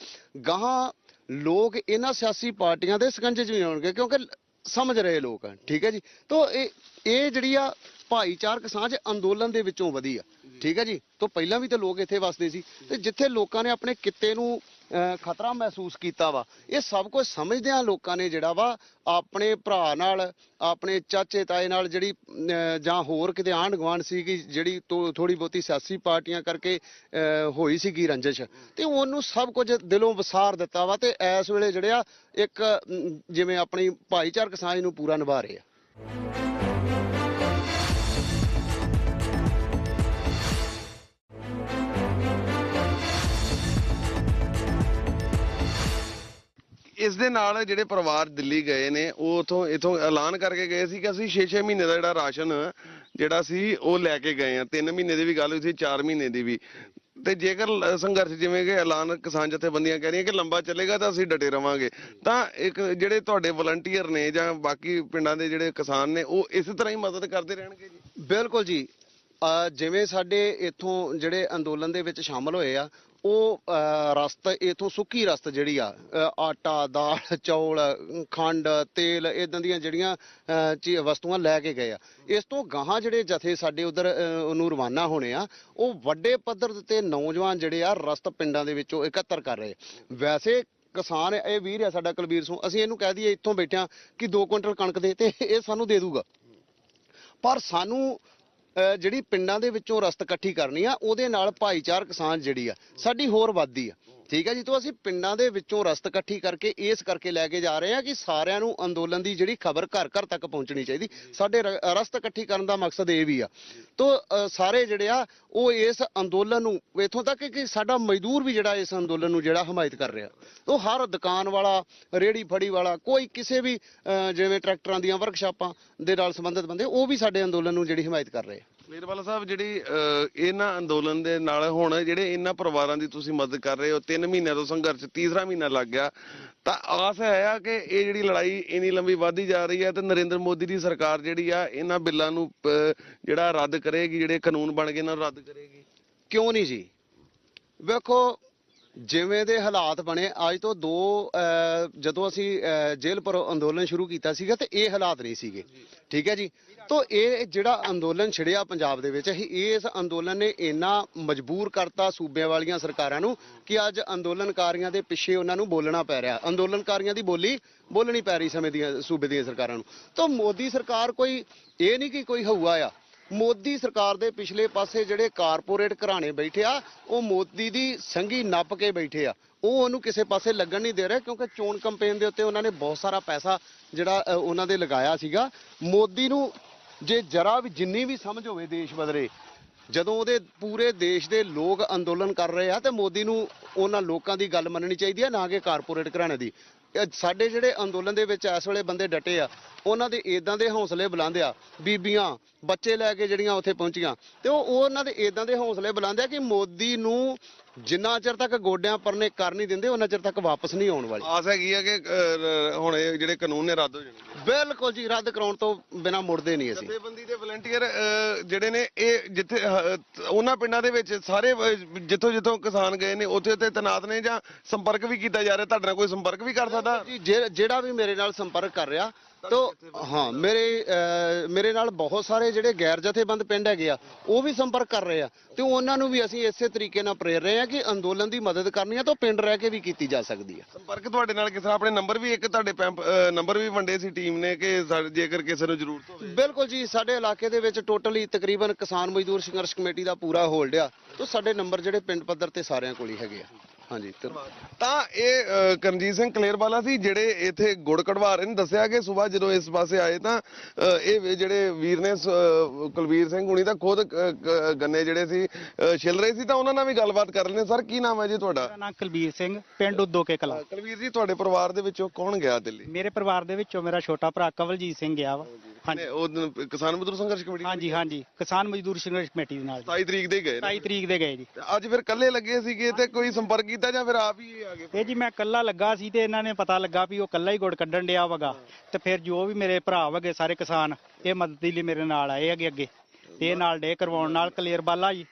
Speaker 2: ਗਾਂ ਲੋਕ ਇਹਨਾਂ ਸਿਆਸੀ ਪਾਰਟੀਆਂ ਦੇ ਸਕੰਜੇ 'ਚ ਵੀ ਆਉਣਗੇ ਕਿਉਂਕਿ ਸਮਝ ਰਹੇ ਲੋਕ ਆ, ਠੀਕ ਹੈ ਜੀ? ਤਾਂ ਇਹ ਇਹ ਜਿਹੜੀ ਆ ਭਾਈਚਾਰਕ ਸਾਂਝ ਅੰਦੋਲਨ ਦੇ ਵਿੱਚੋਂ ਵਧੀ ਆ, ਠੀਕ ਹੈ ਜੀ? ਤੋਂ ਪਹਿਲਾਂ ਵੀ ਤਾਂ ਲੋਕ ਇੱਥੇ ਵਸਦੇ ਸੀ ਤੇ ਜਿੱਥੇ ਲੋਕਾਂ ਨੇ ਆਪਣੇ ਕਿੱਤੇ ਨੂੰ ਖਤਰਾ ਮਹਿਸੂਸ ਕੀਤਾ ਵਾ। ਇਹ ਸਭ ਕੁਝ ਸਮਝਦਿਆਂ ਲੋਕਾਂ ਨੇ ਜਿਹੜਾ ਵਾ, ਆਪਣੇ ਭਰਾ ਨਾਲ, ਆਪਣੇ ਚਾਚੇ ਤਾਏ ਨਾਲ ਜਿਹੜੀ ਜਾਂ ਹੋਰ ਕਿਤੇ ਆਂਢ ਗੁਆਂਢ ਸੀ ਕਿ ਜਿਹੜੀ ਥੋੜੀ ਬਹੁਤੀ ਸਿਆਸੀ ਪਾਰਟੀਆਂ ਕਰਕੇ ਹੋਈ ਸੀਗੀ ਰੰਜਿਸ਼। ਤੇ ਉਹਨੂੰ ਸਭ ਕੁਝ ਦਿਲੋਂ ਵਿਸਾਰ ਦਿੱਤਾ ਵਾ ਤੇ ਇਸ ਵੇਲੇ ਜਿਹੜੇ ਆ, ਇੱਕ ਜਿਵੇਂ ਆਪਣੀ ਭਾਈਚਾਰਕ ਸਾਂਝ ਨੂੰ ਪੂਰਾ ਨਿਭਾ ਰਹੇ ਆ।
Speaker 1: ਇਸ ਦੇ ਨਾਲ ਜਿਹੜੇ ਪਰਿਵਾਰ ਦਿੱਲੀ ਗਏ ਨੇ, ਉਹ ਉਥੋਂ, ਇਥੋਂ ਐਲਾਨ ਕਰਕੇ ਗਏ ਸੀ ਕਿ ਅਸੀਂ 6-6 ਮਹੀਨੇ ਦਾ ਜਿਹੜਾ ਰਾਸ਼ਨ ਜਿਹੜਾ ਸੀ, ਉਹ ਲੈ ਕੇ ਗਏ ਆ 3 ਮਹੀਨੇ ਦੀ ਵੀ ਗੱਲ ਹੋਈ ਸੀ 4 ਮਹੀਨੇ ਦੀ ਵੀ। ਤੇ ਜੇਕਰ ਸੰਘਰਸ਼ ਜਿਵੇਂ ਕਿ ਐਲਾਨ ਕਿਸਾਨ ਜਥੇਬੰਦੀਆਂ ਕਹਿ ਰਹੀਆਂ ਕਿ ਲੰਬਾ ਚੱਲੇਗਾ ਤਾਂ ਅਸੀਂ ਡਟੇ ਰਵਾਂਗੇ। ਤਾਂ ਇੱਕ ਜਿਹੜੇ ਤੁਹਾਡੇ ਵਲੰਟੀਅਰ ਨੇ ਜਾਂ ਬਾਕੀ ਪਿੰਡਾਂ ਦੇ ਜਿਹੜੇ ਕਿਸਾਨ ਨੇ, ਉਹ ਇਸ ਤਰ੍ਹਾਂ ਹੀ ਮਦਦ ਕਰਦੇ ਰਹਿਣਗੇ ਜੀ?
Speaker 2: ਬਿਲਕੁਲ ਜੀ। ਜਿਵੇਂ ਸਾਡੇ ਇੱਥੋਂ ਜਿਹੜੇ ਅੰਦੋਲਨ ਦੇ ਵਿੱਚ ਸ਼ਾਮਲ ਹੋਏ ਆ ਉਹ ਰਸਤ, ਇਥੋਂ ਸੁੱਕੀ ਰਸਤ ਜਿਹੜੀ ਆ ਆਟਾ, ਦਾਲ, ਚੌਲ, ਖੰਡ, ਤੇਲ ਇਦਾਂ ਦੀਆਂ ਜਿਹੜੀਆਂ ਚੀ- ਵਸਤੂਆਂ ਲੈ ਕੇ ਗਏ ਆ। ਇਸ ਤੋਂ ਗਾਹਾਂ ਜਿਹੜੇ ਜਥੇ ਸਾਡੇ ਉਧਰ ਨੂੰ ਰਵਾਨਾ ਹੋਣੇ ਆ, ਉਹ ਵੱਡੇ ਪੱਧਰ ਤੇ ਨੌਜਵਾਨ ਜਿਹੜੇ ਆ ਰਸਤ ਪਿੰਡਾਂ ਦੇ ਵਿੱਚੋਂ ਇਕੱਤਰ ਕਰ ਰਹੇ ਵੈਸੇ ਕਿਸਾਨ ਇਹ ਵੀਰ ਆ ਸਾਡਾ ਕੁਲਵੀਰ ਸਿੰਘ, ਅਸੀਂ ਇਹਨੂੰ ਕਹਿ ਦਈਏ ਇੱਥੋਂ ਬੈਠਿਆਂ ਕਿ 2 ਕੁਇੰਟਲ ਕਣਕ ਦੇ ਤੇ ਇਹ ਸਾਨੂੰ ਦੇ ਦੂਗਾ। ਪਰ ਸਾਨੂੰ ਜਿਹੜੀ ਪਿੰਡਾਂ ਦੇ ਵਿੱਚੋਂ ਰਸਤ ਇਕੱਠੀ ਕਰਨੀ ਆ, ਉਹਦੇ ਨਾਲ ਭਾਈਚਾਰਕ ਸਾਂਝ ਜਿਹੜੀ ਆ, ਸਾਡੀ ਹੋਰ ਵੱਧਦੀ ਆ। ਠੀਕ ਹੈ ਜੀ, ਤੋਂ ਅਸੀਂ ਪਿੰਡਾਂ ਦੇ ਵਿੱਚੋਂ ਰਸਤ ਇਕੱਠੀ ਕਰਕੇ ਇਸ ਕਰਕੇ ਲੈ ਕੇ ਜਾ ਰਹੇ ਹਾਂ ਕਿ ਸਾਰਿਆਂ ਨੂੰ ਅੰਦੋਲਨ ਦੀ ਜਿਹੜੀ ਖਬਰ ਘਰ ਘਰ ਤੱਕ ਪਹੁੰਚਣੀ ਚਾਹੀਦੀ। ਸਾਡੇ ਰ- ਰਸਤ ਇਕੱਠੀ ਕਰਨ ਦਾ ਮਕਸਦ ਇਹ ਵੀ ਆ। ਤੋਂ ਸਾਰੇ ਜਿਹੜੇ ਆ, ਉਹ ਇਸ ਅੰਦੋਲਨ ਨੂੰ, ਇਥੋਂ ਤੱਕ ਕਿ ਸਾਡਾ ਮਜ਼ਦੂਰ ਵੀ ਜਿਹੜਾ ਇਸ ਅੰਦੋਲਨ ਨੂੰ ਜਿਹੜਾ ਹਮਾਇਤ ਕਰ ਰਿਹਾ। ਉਹ ਹਰ ਦੁਕਾਨ ਵਾਲਾ ਰੇੜੀ ਫੜੀ ਵਾਲਾ, ਕੋਈ ਕਿਸੇ ਵੀ ਅਹ ਜਿਵੇਂ ਟਰੈਕਟਰਾਂ ਦੀਆਂ ਵਰਕਸ਼ਾਪਾਂ ਦੇ ਨਾਲ ਸੰਬੰਧਿਤ ਬੰਦੇ, ਉਹ ਵੀ ਸਾਡੇ ਅੰਦੋਲਨ ਨੂੰ ਜਿਹੜੀ ਹਮਾਇਤ ਕਰ ਰਹੇ ਆ।
Speaker 1: ਮੇਰਵਾਲਾ ਸਾਹਿਬ, ਜਿਹੜੀ ਇਹਨਾਂ ਅੰਦੋਲਨ ਦੇ ਨਾਲ ਹੁਣ ਜਿਹੜੇ ਇਹਨਾਂ ਪਰਿਵਾਰਾਂ ਦੀ ਤੁਸੀਂ ਮਦਦ ਕਰ ਰਹੇ ਹੋ 3 ਮਹੀਨਿਆਂ ਤੋਂ ਸੰਘਰਸ਼, ਤੀਸਰਾ ਮਹੀਨਾ ਲੱਗ ਗਿਆ, ਤਾਂ ਆਸ ਹੈ ਆ ਕਿ ਇਹ ਜਿਹੜੀ ਲੜਾਈ ਇੰਨੀ ਲੰਬੀ ਵਧਦੀ ਜਾ ਰਹੀ ਹੈ ਤੇ ਨਰਿੰਦਰ ਮੋਦੀ ਦੀ ਸਰਕਾਰ ਜਿਹੜੀ ਆ, ਇਹਨਾਂ ਬਿੱਲਾਂ ਨੂੰ ਜਿਹੜਾ ਰੱਦ ਕਰੇਗੀ, ਜਿਹੜੇ ਕਾਨੂੰਨ ਬਣ ਗਏ, ਇਹਨਾਂ ਨੂੰ ਰੱਦ ਕਰੇਗੀ?
Speaker 2: ਕਿਉਂ ਨਹੀਂ ਜੀ? ਵੇਖੋ ਜਿਵੇਂ ਦੇ ਹਾਲਾਤ ਬਣੇ, ਅੱਜ ਤੋਂ ਦੋ ਜਦੋਂ ਅਸੀਂ ਜੇਲ੍ਹ ਪਰ ਅੰਦੋਲਨ ਸ਼ੁਰੂ ਕੀਤਾ ਸੀਗਾ ਤੇ ਇਹ ਹਾਲਾਤ ਨਹੀਂ ਸੀਗੇ। ਠੀਕ ਹੈ ਜੀ? ਤੋਂ ਇਹ ਜਿਹੜਾ ਅੰਦੋਲਨ ਛਿੜਿਆ ਪੰਜਾਬ ਦੇ ਵਿੱਚ ਇਹ- ਇਸ ਅੰਦੋਲਨ ਨੇ ਇੰਨਾ ਮਜਬੂਰ ਕਰਤਾ ਸੂਬਿਆਂ ਵਾਲੀਆਂ ਸਰਕਾਰਾਂ ਨੂੰ ਕਿ ਅੱਜ ਅੰਦੋਲਨਕਾਰੀਆਂ ਦੇ ਪਿੱਛੇ ਉਹਨਾਂ ਨੂੰ ਬੋਲਣਾ ਪੈ ਰਿਹਾ। ਅੰਦੋਲਨਕਾਰੀਆਂ ਦੀ ਬੋਲੀ ਬੋਲਣੀ ਪੈ ਰਹੀ ਸਮੇਂ ਦੀਆਂ, ਸੂਬੇ ਦੀਆਂ ਸਰਕਾਰਾਂ ਨੂੰ। ਤਾਂ ਮੋਦੀ ਸਰਕਾਰ ਕੋਈ, ਇਹ ਨਹੀਂ ਕਿ ਕੋਈ ਹਊਆ ਆ। ਮੋਦੀ ਸਰਕਾਰ ਦੇ ਪਿਛਲੇ ਪਾਸੇ ਜਿਹੜੇ ਕਾਰਪੋਰੇਟ ਘਰਾਣੇ ਬੈਠੇ ਆ, ਉਹ ਮੋਦੀ ਦੀ ਸੰਗੀ ਨੱਪ ਕੇ ਬੈਠੇ ਆ। ਉਹ ਉਹਨੂੰ ਕਿਸੇ ਪਾਸੇ ਲੱਗਣ ਨਹੀਂ ਦੇ ਰਹੇ ਕਿਉਂਕਿ ਚੋਣ ਕੰਪੇਨ ਦੇ ਉੱਤੇ ਉਹਨਾਂ ਨੇ ਬਹੁਤ ਸਾਰਾ ਪੈਸਾ ਜਿਹੜਾ ਉਹਨਾਂ ਦੇ ਲਗਾਇਆ ਸੀਗਾ। ਮੋਦੀ ਨੂੰ ਜੇ ਜਰਾ ਵੀ ਜਿੰਨੀ ਵੀ ਸਮਝ ਹੋਵੇ ਦੇਸ਼ ਬਦਲੇ, ਜਦੋਂ ਉਹਦੇ ਪੂਰੇ ਦੇਸ਼ ਦੇ ਲੋਕ ਅੰਦੋਲਨ ਕਰ ਰਹੇ ਆ, ਤੇ ਮੋਦੀ ਨੂੰ ਉਹਨਾਂ ਲੋਕਾਂ ਦੀ ਗੱਲ ਮੰਨਣੀ ਚਾਹੀਦੀ ਆ, ਨਾ ਕਿ ਕਾਰਪੋਰੇਟ ਘਰਾਣੇ ਦੀ। ਇਹ ਸਾਡੇ ਜਿਹੜੇ ਅੰਦੋਲਨ ਦੇ ਵਿੱਚ ਇਸ ਵੇਲੇ ਬੰਦੇ ਡਟੇ ਆ, ਉਹਨਾਂ ਦੇ ਇਦਾਂ ਦੇ ਹੌਸਲੇ ਬੁਲੰਦ ਆ, ਬੀਬੀਆਂ, ਬੱਚੇ ਲੈ ਕੇ ਜਿਹੜੀਆਂ ਉੱਥੇ ਪਹੁੰਚੀਆਂ। ਤੇ ਉਹ ਉਹਨਾਂ ਦੇ ਇਦਾਂ ਦੇ ਹੌਸਲੇ ਬੁਲੰਦ ਆ ਕਿ ਮੋਦੀ ਨੂੰ ਜਿੰਨਾ ਚਿਰ ਤੱਕ ਗੋਡਿਆਂ ਪਰਨੇ ਕਰ ਨਹੀਂ ਦਿੰਦੇ, ਉਹਨਾਂ ਚਿਰ ਤੱਕ ਵਾਪਸ ਨਹੀਂ ਆਉਣ ਵਾਲੀ।
Speaker 1: ਆਸ ਹੈਗੀ ਆ ਕਿ ਹੁਣ ਇਹ ਜਿਹੜੇ ਕਾਨੂੰਨ ਨੇ ਰੱਦ ਹੋ ਜਾਣਗੇ।
Speaker 2: ਬਿਲਕੁਲ ਜੀ ਰੱਦ ਕਰਾਉਣ ਤੋਂ ਬਿਨਾ ਮੁੜਦੇ ਨਹੀਂ ਅਸੀਂ।
Speaker 1: ਜਥੇਬੰਦੀ ਦੇ ਵਲੰਟੀਅਰ ਜਿਹੜੇ ਨੇ ਇਹ ਜਿੱਥੇ ਉਹਨਾਂ ਪਿੰਡਾਂ ਦੇ ਵਿੱਚ ਸਾਰੇ ਜਿੱਥੋਂ ਜਿੱਥੋਂ ਕਿਸਾਨ ਗਏ ਨੇ ਉੱਥੇ ਉੱਥੇ ਤੈਨਾਤ ਨੇ ਜਾਂ ਸੰਪਰਕ ਵੀ ਕੀਤਾ ਜਾ ਰਿਹਾ? ਤੁਹਾਡੇ ਨਾਲ ਕੋਈ ਸੰਪਰਕ ਵੀ ਕਰ ਸਕਦਾ?
Speaker 2: ਜੇ- ਜਿਹੜਾ ਵੀ ਮੇਰੇ ਨਾਲ ਸੰਪਰਕ ਕਰ ਰਿਹਾ ਤੋ ਹਾਂ ਮੇਰੇ ਮੇਰੇ ਨਾਲ ਬਹੁਤ ਸਾਰੇ ਜਿਹੜੇ ਗੈਰ ਜਥੇਬੰਦ ਪਿੰਡ ਹੈਗੇ ਆ ਉਹ ਵੀ ਸੰਪਰਕ ਕਰ ਰਹੇ ਆ। ਤੇ ਉਹਨਾਂ ਨੂੰ ਵੀ ਅਸੀਂ ਇਸੇ ਤਰੀਕੇ ਨਾਲ ਪ੍ਰੇਰ ਰਹੇ ਆ ਕਿ ਅੰਦੋਲਨ ਦੀ ਮਦਦ ਕਰਨੀ ਆ ਤਾਂ ਪਿੰਡ ਰਹਿ ਕੇ ਵੀ ਕੀਤੀ ਜਾ ਸਕਦੀ ਆ।
Speaker 1: ਸੰਪਰਕ ਤੁਹਾਡੇ ਨਾਲ ਕਿਸ ਤਰ੍ਹਾਂ ਆਪਣੇ ਨੰਬਰ ਵੀ ਇੱਕ ਤੁਹਾਡੇ ਪੈਂਪ ਨੰਬਰ ਵੀ ਵੰਡੇ ਸੀ ਟੀਮ ਨੇ ਕਿ ਜੇਕਰ ਕਿਸੇ ਨੂੰ ਜ਼ਰੂਰਤ ਹੋਵੇ।
Speaker 2: ਬਿਲਕੁਲ ਜੀ ਸਾਡੇ ਇਲਾਕੇ ਦੇ ਵਿੱਚ ਟੋਟਲੀ ਤਕਰੀਬਨ ਕਿਸਾਨ ਮਜ਼ਦੂਰ ਸੰਘਰਸ਼ ਕਮੇਟੀ ਦਾ ਪੂਰਾ ਹੋਲਡ ਆ ਤੇ ਸਾਡੇ ਨੰਬਰ ਜਿਹੜੇ ਪਿੰਡ ਪੱਧਰ ਤੇ ਸਾਰਿਆਂ ਕੋਲ ਹੀ ਹੈਗੇ ਆ। ਹਾਂਜੀ ਤੇ
Speaker 1: ਇਹ ਕਰਨਜੀਤ ਸਿੰਘ ਕਲੇਰਵਾਲਾ ਸੀ ਜਿਹੜੇ ਇੱਥੇ ਗੁੜ ਕਢਵਾ ਰਹੇ ਨੇ ਦੱਸਿਆ ਕਿ ਸਵੇਰ ਜਦੋਂ ਇਸ ਪਾਸੇ ਆਏ ਤਾਂ ਇਹ ਜਿਹੜੇ ਵੀਰ ਨੇ ਕੁਲਵੀਰ ਸਿੰਘ ਹੁਣੀ ਤਾਂ ਖੁਦ ਗੰਨੇ ਜਿਹੜੇ ਸੀ ਛਿੱਲ ਰਹੇ ਸੀ ਤਾਂ ਉਹਨਾਂ ਨਾਲ ਵੀ ਗੱਲਬਾਤ ਕਰ ਲੈਣੇ ਸਰ ਕੀ ਨਾਮ ਹੈ ਜੀ ਤੁਹਾਡਾ?
Speaker 3: ਮੇਰਾ ਨਾਮ ਕੁਲਬੀਰ ਸਿੰਘ ਪਿੰਡ ਉਦੋਂ ਕੇ ਕਲਾ
Speaker 1: ਕੁਲਵੀਰ ਜੀ ਤੁਹਾਡੇ ਪਰਿਵਾਰ ਦੇ ਵਿੱਚੋਂ ਕੌਣ ਗਿਆ ਦਿੱਲੀ?
Speaker 3: ਮੇਰੇ ਪਰਿਵਾਰ ਦੇ ਵਿੱਚੋਂ ਮੇਰਾ ਛੋਟਾ ਭਰਾ ਕਵਲਜੀਤ ਸਿੰਘ ਗਿਆ ਵਾ। ਹਾਂਜੀ।
Speaker 1: ਨੇ ਉਹ ਦਿਨ ਕਿਸਾਨ ਮਜ਼ਦੂਰ ਸੰਘਰਸ਼ ਕਮੇਟੀ
Speaker 3: ਹਾਂਜੀ ਹਾਂਜੀ। ਕਿਸਾਨ ਮਜ਼ਦੂਰ ਸੰਘਰਸ਼ ਕਮੇਟੀ ਦੇ ਨਾਲ
Speaker 1: 27 ਤਰੀਕ ਦੇ ਗਏ ਨੇ।
Speaker 3: 27 ਤਰੀਕ ਦੇ ਗਏ ਜੀ।
Speaker 1: ਤੇ ਅੱਜ ਫਿਰ ਇਕੱਲੇ ਲੱਗੇ ਸੀਗੇ ਤੇ ਕੋਈ ਸੰਪਰਕ ਕੀਤਾ ਜਾਂ ਫਿਰ ਆਪ ਹੀ ਆ ਗਏ?
Speaker 3: ਇਹ ਜੀ ਮੈਂ ਕੱਲਾ ਲੱਗਾ ਸੀ ਤੇ ਇਹਨਾਂ ਨੇ ਪਤਾ ਲੱਗਾ ਵੀ ਉਹ ਕੱਲਾ ਹੀ ਗੁੜ ਕੱਢਣ ਡਿਆ ਵਗਾ। ਤੇ ਫਿਰ ਜੋ ਵੀ ਮੇਰੇ ਭਰਾ ਵਗੇ ਸਾਰੇ ਕਿਸਾਨ ਇਹ ਮਦਦ ਦੇ ਲਈ ਮੇਰੇ ਨਾਲ ਆਏ ਅੱਗੇ ਅੱਗੇ ਤੇ ਇਹ ਨਾਲ ਡੇ ਕਰਵਾਉਣ ਨਾਲ ਕਲੀਅਰ ਬਾਲਾ ਜੀ।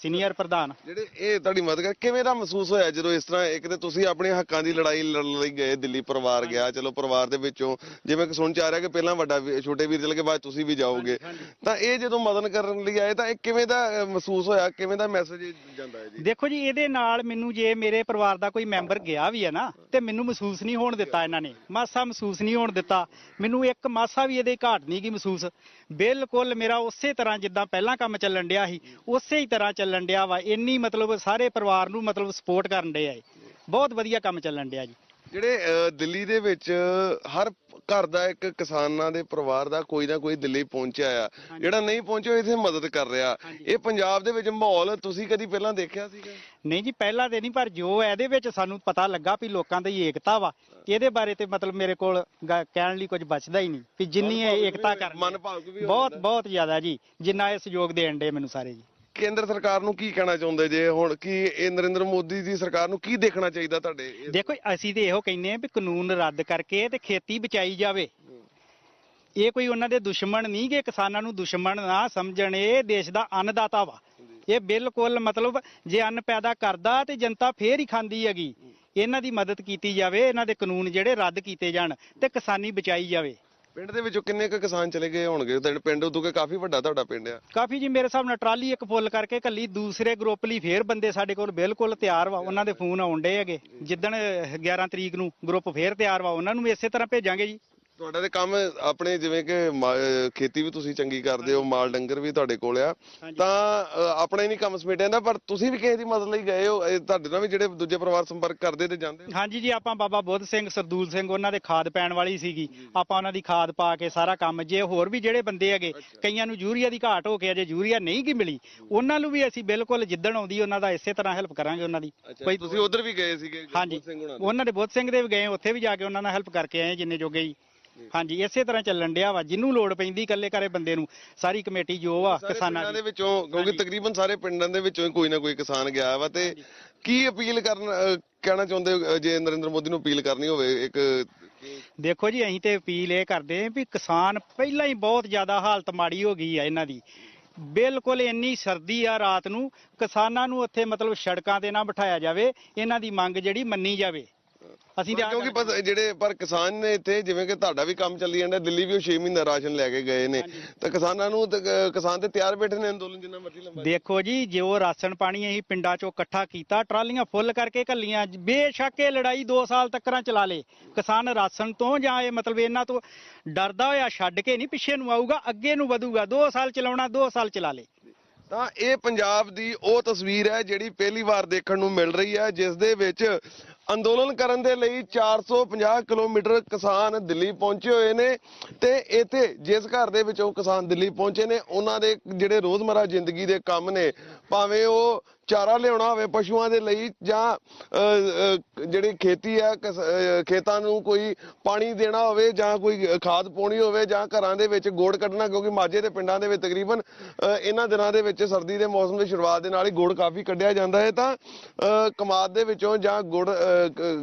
Speaker 3: ਸੀਨੀਅਰ ਪ੍ਰਧਾਨ।
Speaker 1: ਜਿਹੜੇ ਇਹ ਤੁਹਾਡੀ ਮਦਦ ਕਰ ਕਿਵੇਂ ਦਾ ਮਹਿਸੂਸ ਹੋਇਆ ਜਦੋਂ ਇਸ ਤਰ੍ਹਾਂ ਇੱਕ ਤੇ ਤੁਸੀਂ ਆਪਣੇ ਹੱਕਾਂ ਦੀ ਲੜਾਈ ਲੜਨ ਲਈ ਗਏ ਦਿੱਲੀ ਪਰਿਵਾਰ ਗਿਆ ਚਲੋ ਪਰਿਵਾਰ ਦੇ ਵਿੱਚੋਂ ਜਿਵੇਂ ਕਿ ਸੁਣ ਚ ਆ ਰਿਹਾ ਕਿ ਪਹਿਲਾਂ ਵੱਡਾ ਵੀ- ਛੋਟੇ ਵੀਰ ਚਲੇ ਗਏ ਬਾਅਦ ਤੁਸੀਂ ਵੀ ਜਾਓਗੇ। ਤਾਂ ਇਹ ਜਦੋਂ ਮਦਦ ਕਰਨ ਲਈ ਆਏ ਤਾਂ ਇਹ ਕਿਵੇਂ ਦਾ ਅਹ, ਮਹਿਸੂਸ ਹੋਇਆ ਕਿਵੇਂ ਦਾ ਮੈਸੇਜ ਜਾਂਦਾ ਹੈ ਜੀ?
Speaker 3: ਦੇਖੋ ਜੀ ਇਹਦੇ ਨਾਲ ਮੈਨੂੰ ਜੇ ਮੇਰੇ ਪਰਿਵਾਰ ਦਾ ਕੋਈ ਮੈਂਬਰ ਗਿਆ ਵੀ ਹੈ ਨਾ ਤੇ ਮੈਨੂੰ ਮਹਿਸੂਸ ਨਹੀਂ ਹੋਣ ਦਿੱਤਾ ਇਹਨਾਂ ਨੇ। ਮਾਸਾ ਮਹਿਸੂਸ ਨਹੀਂ ਹੋਣ ਦਿੱਤਾ। ਮੈਨੂੰ ਇੱਕ ਮਾਸਾ ਵੀ ਇਹਦੇ ਘਾਟ ਨਹੀਂ ਗਈ ਮਹਿਸੂਸ। ਬਿਲਕੁਲ ਮੇਰਾ ਉਸੇ ਤਰ੍ਹਾਂ ਜਿੱਦਾਂ ਪਹਿਲਾਂ ਕੰਮ ਚੱਲਣ ਡਿਆ ਸੀ ਉਸੇ ਹੀ ਤਰ੍ਹਾਂ ਚੱਲਣ ਡਿਆ ਵਾ ਇੰਨੀ ਮਤਲਬ ਸਾਰੇ ਪਰਿਵਾਰ ਨੂੰ ਮਤਲਬ ਸਪੋਰਟ ਕਰਨ ਡਿਆ ਏ ਬਹੁਤ ਵਧੀਆ ਕੰਮ ਚੱਲਣ ਡਿਆ ਜੀ।
Speaker 1: ਜਿਹੜੇ ਅਹ, ਦਿੱਲੀ ਦੇ ਵਿੱਚ ਹਰ ਘਰ ਦਾ ਇੱਕ ਕਿਸਾਨਾਂ ਦੇ ਪਰਿਵਾਰ ਦਾ ਕੋਈ ਨਾ ਕੋਈ ਦਿੱਲੀ ਪਹੁੰਚਿਆ ਆ। ਜਿਹੜਾ ਨਹੀਂ ਪਹੁੰਚਿਆ ਉਹ ਇੱਥੇ ਮਦਦ ਕਰ ਰਿਹਾ। ਇਹ ਪੰਜਾਬ ਦੇ ਵਿੱਚ ਮਾਹੌਲ ਤੁਸੀਂ ਕਦੀ ਪਹਿਲਾਂ ਦੇਖਿਆ ਸੀਗਾ?
Speaker 3: ਨਹੀਂ ਜੀ ਪਹਿਲਾਂ ਤੇ ਨਹੀਂ ਪਰ ਜੋ ਇਹਦੇ ਵਿੱਚ ਸਾਨੂੰ ਪਤਾ ਲੱਗਾ ਵੀ ਲੋਕਾਂ ਦੀ ਏਕਤਾ ਵਾ ਇਹਦੇ ਬਾਰੇ ਤੇ ਮਤਲਬ ਮੇਰੇ ਕੋਲ ਗ- ਕਹਿਣ ਲਈ ਕੁਝ ਬਚਦਾ ਹੀ ਨਹੀਂ ਵੀ ਜਿੰਨੀ ਇਹ ਏਕਤਾ ਕਰ
Speaker 1: ਮਨ ਭਾਵੁਕ ਵੀ ਹੋ
Speaker 3: ਬਹੁਤ। ਬਹੁਤ ਜ਼ਿਆਦਾ ਜੀ ਜਿੰਨਾ ਇਹ ਸਹਿਯੋਗ ਦੇਣ ਦੇ ਮੈਨੂੰ ਸਾਰੇ ਜੀ।
Speaker 1: ਕੇਂਦਰ ਸਰਕਾਰ ਨੂੰ ਕੀ ਕਹਿਣਾ ਚਾਹੁੰਦੇ ਜੇ? ਹੁਣ ਕੀ ਇਹ ਨਰਿੰਦਰ ਮੋਦੀ ਦੀ ਸਰਕਾਰ ਨੂੰ ਕੀ ਦੇਖਣਾ ਚਾਹੀਦਾ ਤੁਹਾਡੇ
Speaker 3: ਦੇਖੋ ਅਸੀਂ ਤੇ ਇਹੋ ਕਹਿੰਨੇ ਆ ਵੀ ਕਾਨੂੰਨ ਰੱਦ ਕਰਕੇ ਤੇ ਖੇਤੀ ਬਚਾਈ ਜਾਵੇ। ਇਹ ਕੋਈ ਉਹਨਾਂ ਦੇ ਦੁਸ਼ਮਣ ਨਹੀਂ ਕਿ ਕਿਸਾਨਾਂ ਨੂੰ ਦੁਸ਼ਮਣ ਨਾ ਸਮਝਣ ਇਹ ਦੇਸ਼ ਦਾ ਅੰਨਦਾਤਾ ਵਾ। ਇਹ ਬਿਲਕੁਲ ਮਤਲਬ ਜੇ ਅੰਨ ਪੈਦਾ ਕਰਦਾ ਤੇ ਜਨਤਾ ਫੇਰ ਹੀ ਖਾਂਦੀ ਹੈਗੀ। ਇਹਨਾਂ ਦੀ ਮਦਦ ਕੀਤੀ ਜਾਵੇ ਇਹਨਾਂ ਦੇ ਕਾਨੂੰਨ ਜਿਹੜੇ ਰੱਦ ਕੀਤੇ ਜਾਣ ਤੇ ਕਿਸਾਨੀ ਬਚਾਈ ਜਾਵੇ।
Speaker 1: ਪਿੰਡ ਦੇ ਵਿੱਚੋਂ ਕਿੰਨੇ ਕੁ ਕਿਸਾਨ ਚਲੇ ਗਏ ਹੋਣਗੇ? ਤੇ ਪਿੰਡ ਉਦੋਂ ਕਿ ਕਾਫੀ ਵੱਡਾ ਤੁਹਾਡਾ ਪਿੰਡ ਆ।
Speaker 3: ਕਾਫੀ ਜੀ, ਮੇਰੇ ਹਿਸਾਬ ਨਾਲ ਟਰਾਲੀ ਇੱਕ ਫੁੱਲ ਕਰਕੇ ਕੱਲੀ ਦੂਸਰੇ ਗਰੁੱਪ ਲਈ ਫੇਰ ਬੰਦੇ ਸਾਡੇ ਕੋਲ ਬਿਲਕੁਲ ਤਿਆਰ ਵਾ। ਉਹਨਾਂ ਦੇ ਫੋਨ ਆਉਣ ਡੇ ਹੈਗੇ। ਜਿੱਦਣ 11 ਤਰੀਕ ਨੂੰ ਗਰੁੱਪ ਫੇਰ ਤਿਆਰ ਵਾ, ਉਹਨਾਂ ਨੂੰ ਵੀ ਇਸੇ ਤਰ੍ਹਾਂ ਭੇਜਾਂਗੇ ਜੀ।
Speaker 1: ਤੁਹਾਡਾ ਤੇ ਕੰਮ ਆਪਣੇ ਜਿਵੇਂ ਕਿ ਮਾ- ਖੇਤੀ ਵੀ ਤੁਸੀਂ ਚੰਗੀ ਕਰਦੇ ਹੋ ਮਾਲ ਡੰਗਰ ਵੀ ਤੁਹਾਡੇ ਕੋਲ ਆ। ਤਾਂ ਆਪਣਾ ਹੀ ਨਹੀਂ ਕੰਮ ਸਮੇਟਿਆ ਜਾਂਦਾ ਪਰ ਤੁਸੀਂ ਵੀ ਕਿਸੇ ਦੀ ਮਦਦ ਲਈ ਗਏ ਹੋ ਇਹ ਤੁਹਾਡੇ ਨਾਲ ਵੀ ਜਿਹੜੇ ਦੂਜੇ ਪਰਿਵਾਰ ਸੰਪਰਕ ਕਰਦੇ ਤੇ ਜਾਂਦੇ?
Speaker 3: ਹਾਂਜੀ ਜੀ ਆਪਾਂ ਬਾਬਾ ਬੁੱਧ ਸਿੰਘ ਸਰਦੂਲ ਸਿੰਘ ਉਹਨਾਂ ਦੇ ਖਾਦ ਪੈਣ ਵਾਲੀ ਸੀਗੀ। ਆਪਾਂ ਉਹਨਾਂ ਦੀ ਖਾਦ ਪਾ ਕੇ ਸਾਰਾ ਕੰਮ ਜੇ ਹੋਰ ਵੀ ਜਿਹੜੇ ਬੰਦੇ ਹੈਗੇ ਕਈਆਂ ਨੂੰ ਯੂਰੀਆ ਦੀ ਘਾਟ ਹੋ ਕੇ ਅਜੇ ਯੂਰੀਆ ਨਹੀਂ ਗੀ ਮਿਲੀ ਉਹਨਾਂ ਨੂੰ ਵੀ ਅਸੀਂ ਬਿਲਕੁਲ ਜਿੱਦਣ ਆਉਂਦੀ ਉਹਨਾਂ ਦਾ ਇਸੇ ਤਰ੍ਹਾਂ ਹੈਲਪ ਕਰਾਂਗੇ ਉਹਨਾਂ ਦੀ। ਕੋਈ
Speaker 1: ਤੁਸੀਂ ਉਧਰ ਵੀ ਗਏ ਸੀਗੇ
Speaker 3: ਹਾਂਜੀ।
Speaker 1: ਗੁਰਬਖਸ਼ ਸਿੰਘ ਹੁਣਾਂ ਦੇ।
Speaker 3: ਉਹਨਾਂ ਦੇ ਬੁੱਧ ਸਿੰਘ ਦੇ ਵੀ ਗਏ ਉੱਥੇ ਵੀ ਜਾ ਕੇ ਉਹਨਾਂ ਨਾਲ ਹੈਲਪ ਕਰਕੇ ਆਏ ਜਿੰਨੇ ਜੋਗੇ ਹੀ। ਹਾਂਜੀ ਇਸੇ ਤਰ੍ਹਾਂ ਚੱਲਣ ਡਿਆ ਵਾ। ਜਿਹਨੂੰ ਲੋੜ ਪੈਂਦੀ ਇਕੱਲੇ ਘਰੇ ਬੰਦੇ ਨੂੰ ਸਾਰੀ ਕਮੇਟੀ ਜੋ ਆ
Speaker 1: ਸਾਰੇ
Speaker 3: ਕਿਸਾਨਾਂ ਦੀ।
Speaker 1: ਵਿੱਚੋਂ ਕਿਉਂਕਿ ਤਕਰੀਬਨ ਸਾਰੇ ਪਿੰਡਾਂ ਦੇ ਵਿੱਚੋਂ ਕੋਈ ਨਾ ਕੋਈ ਕਿਸਾਨ ਗਿਆ ਵਾ ਤੇ ਕੀ ਅਪੀਲ ਕਰਨ ਕਹਿਣਾ ਚਾਹੁੰਦੇ ਜੇ ਨਰਿੰਦਰ ਮੋਦੀ ਨੂੰ ਅਪੀਲ ਕਰਨੀ ਹੋਵੇ ਇੱਕ
Speaker 3: ਦੇਖੋ ਜੀ ਅਸੀਂ ਤੇ ਅਪੀਲ ਇਹ ਕਰਦੇ ਆਂ ਵੀ ਕਿਸਾਨ ਪਹਿਲਾਂ ਹੀ ਬਹੁਤ ਜ਼ਿਆਦਾ ਹਾਲਤ ਮਾੜੀ ਹੋ ਗਈ ਆ ਇਹਨਾਂ ਦੀ। ਬਿਲਕੁਲ ਇੰਨੀ ਸਰਦੀ ਆ ਰਾਤ ਨੂੰ ਕਿਸਾਨਾਂ ਨੂੰ ਉੱਥੇ ਮਤਲਬ ਸੜਕਾਂ ਤੇ ਨਾ ਬਿਠਾਇਆ ਜਾਵੇ ਇਹਨਾਂ ਦੀ ਮੰਗ ਜਿਹੜੀ ਮੰਨੀ ਜਾਵੇ। ਅਸੀਂ ਤੇ ਆਹ
Speaker 1: ਕਿਉਂਕਿ ਪਤਾ ਜਿਹੜੇ ਪਰ ਕਿਸਾਨ ਨੇ ਇੱਥੇ ਜਿਵੇਂ ਕਿ ਤੁਹਾਡਾ ਵੀ ਕੰਮ ਚੱਲੀ ਜਾਂਦਾ ਦਿੱਲੀ ਵੀ ਉਹ 6 ਮਹੀਨਾ ਰਾਸ਼ਨ ਲੈ ਕੇ ਗਏ ਨੇ। ਤਾਂ ਕਿਸਾਨਾਂ ਨੂੰ ਤੇ, ਕਿਸਾਨ ਤੇ ਤਿਆਰ ਬੈਠੇ ਨੇ ਅੰਦੋਲਨ ਜਿੰਨਾ ਮਰਜ਼ੀ ਲੰਬਾ
Speaker 3: ਦੇਖੋ ਜੀ ਜੋ ਰਾਸ਼ਨ ਪਾਣੀ ਅਸੀਂ ਪਿੰਡਾਂ ਚੋਂ ਇਕੱਠਾ ਕੀਤਾ ਟਰਾਲੀਆਂ ਫੁੱਲ ਕਰਕੇ ਘੱਲੀਆਂ ਬੇਸ਼ੱਕ ਇਹ ਲੜਾਈ 2 ਸਾਲ ਤੱਕਰਾਂ ਚਲਾ ਲੇ। ਕਿਸਾਨ ਰਾਸ਼ਨ ਤੋਂ ਜਾਂ ਇਹ ਮਤਲਬ ਇਹਨਾਂ ਤੋਂ ਡਰਦਾ ਹੋਇਆ ਛੱਡ ਕੇ ਨਹੀਂ ਪਿੱਛੇ ਨੂੰ ਆਊਗਾ ਅੱਗੇ ਨੂੰ ਵਧੂਗਾ 2 ਸਾਲ ਚਲਾਉਣਾ 2 ਸਾਲ ਚਲਾ ਲੇ।
Speaker 1: ਤਾਂ ਇਹ ਪੰਜਾਬ ਦੀ ਉਹ ਤਸਵੀਰ ਹੈ ਜਿਹੜੀ ਪਹਿਲੀ ਵਾਰ ਦੇਖਣ ਨੂੰ ਮਿਲ ਰਹੀ ਹੈ ਜਿਸ ਦੇ ਵਿੱਚ ਅੰਦੋਲਨ ਕਰਨ ਦੇ ਲਈ 450 ਕਿਲੋਮੀਟਰ ਕਿਸਾਨ ਦਿੱਲੀ ਪਹੁੰਚੇ ਹੋਏ ਨੇ ਤੇ ਇੱਥੇ ਜਿਸ ਘਰ ਦੇ ਵਿੱਚ ਉਹ ਕਿਸਾਨ ਦਿੱਲੀ ਪਹੁੰਚੇ ਨੇ, ਉਹਨਾਂ ਦੇ ਜਿਹੜੇ ਰੋਜ਼ਮਰਾ ਜ਼ਿੰਦਗੀ ਦੇ ਕੰਮ ਨੇ, ਭਾਵੇਂ ਉਹ ਚਾਰਾ ਲਿਆਉਣਾ ਹੋਵੇ ਪਸ਼ੂਆਂ ਦੇ ਲਈ ਜਾਂ ਜਿਹੜੀ ਖੇਤੀ ਹੈ ਖੇਤਾਂ ਨੂੰ ਕੋਈ ਪਾਣੀ ਦੇਣਾ ਹੋਵੇ ਜਾਂ ਕੋਈ ਖਾਦ ਪਾਉਣੀ ਹੋਵੇ ਜਾਂ ਘਰਾਂ ਦੇ ਵਿੱਚ ਗੋੜ ਕੱਢਣਾ, ਕਿਉਂਕਿ ਮਾਝੇ ਦੇ ਪਿੰਡਾਂ ਦੇ ਵਿੱਚ ਤਕਰੀਬਨ ਇਹਨਾਂ ਦਿਨਾਂ ਦੇ ਵਿੱਚ ਸਰਦੀ ਦੇ ਮੌਸਮ ਦੀ ਸ਼ੁਰੂਆਤ ਦੇ ਨਾਲ ਹੀ ਗੁੜ ਕਾਫੀ ਕੱਢਿਆ ਜਾਂਦਾ ਹੈ, ਤਾਂ ਕਮਾਦ ਦੇ ਵਿੱਚੋਂ ਜਾਂ ਗੁੜ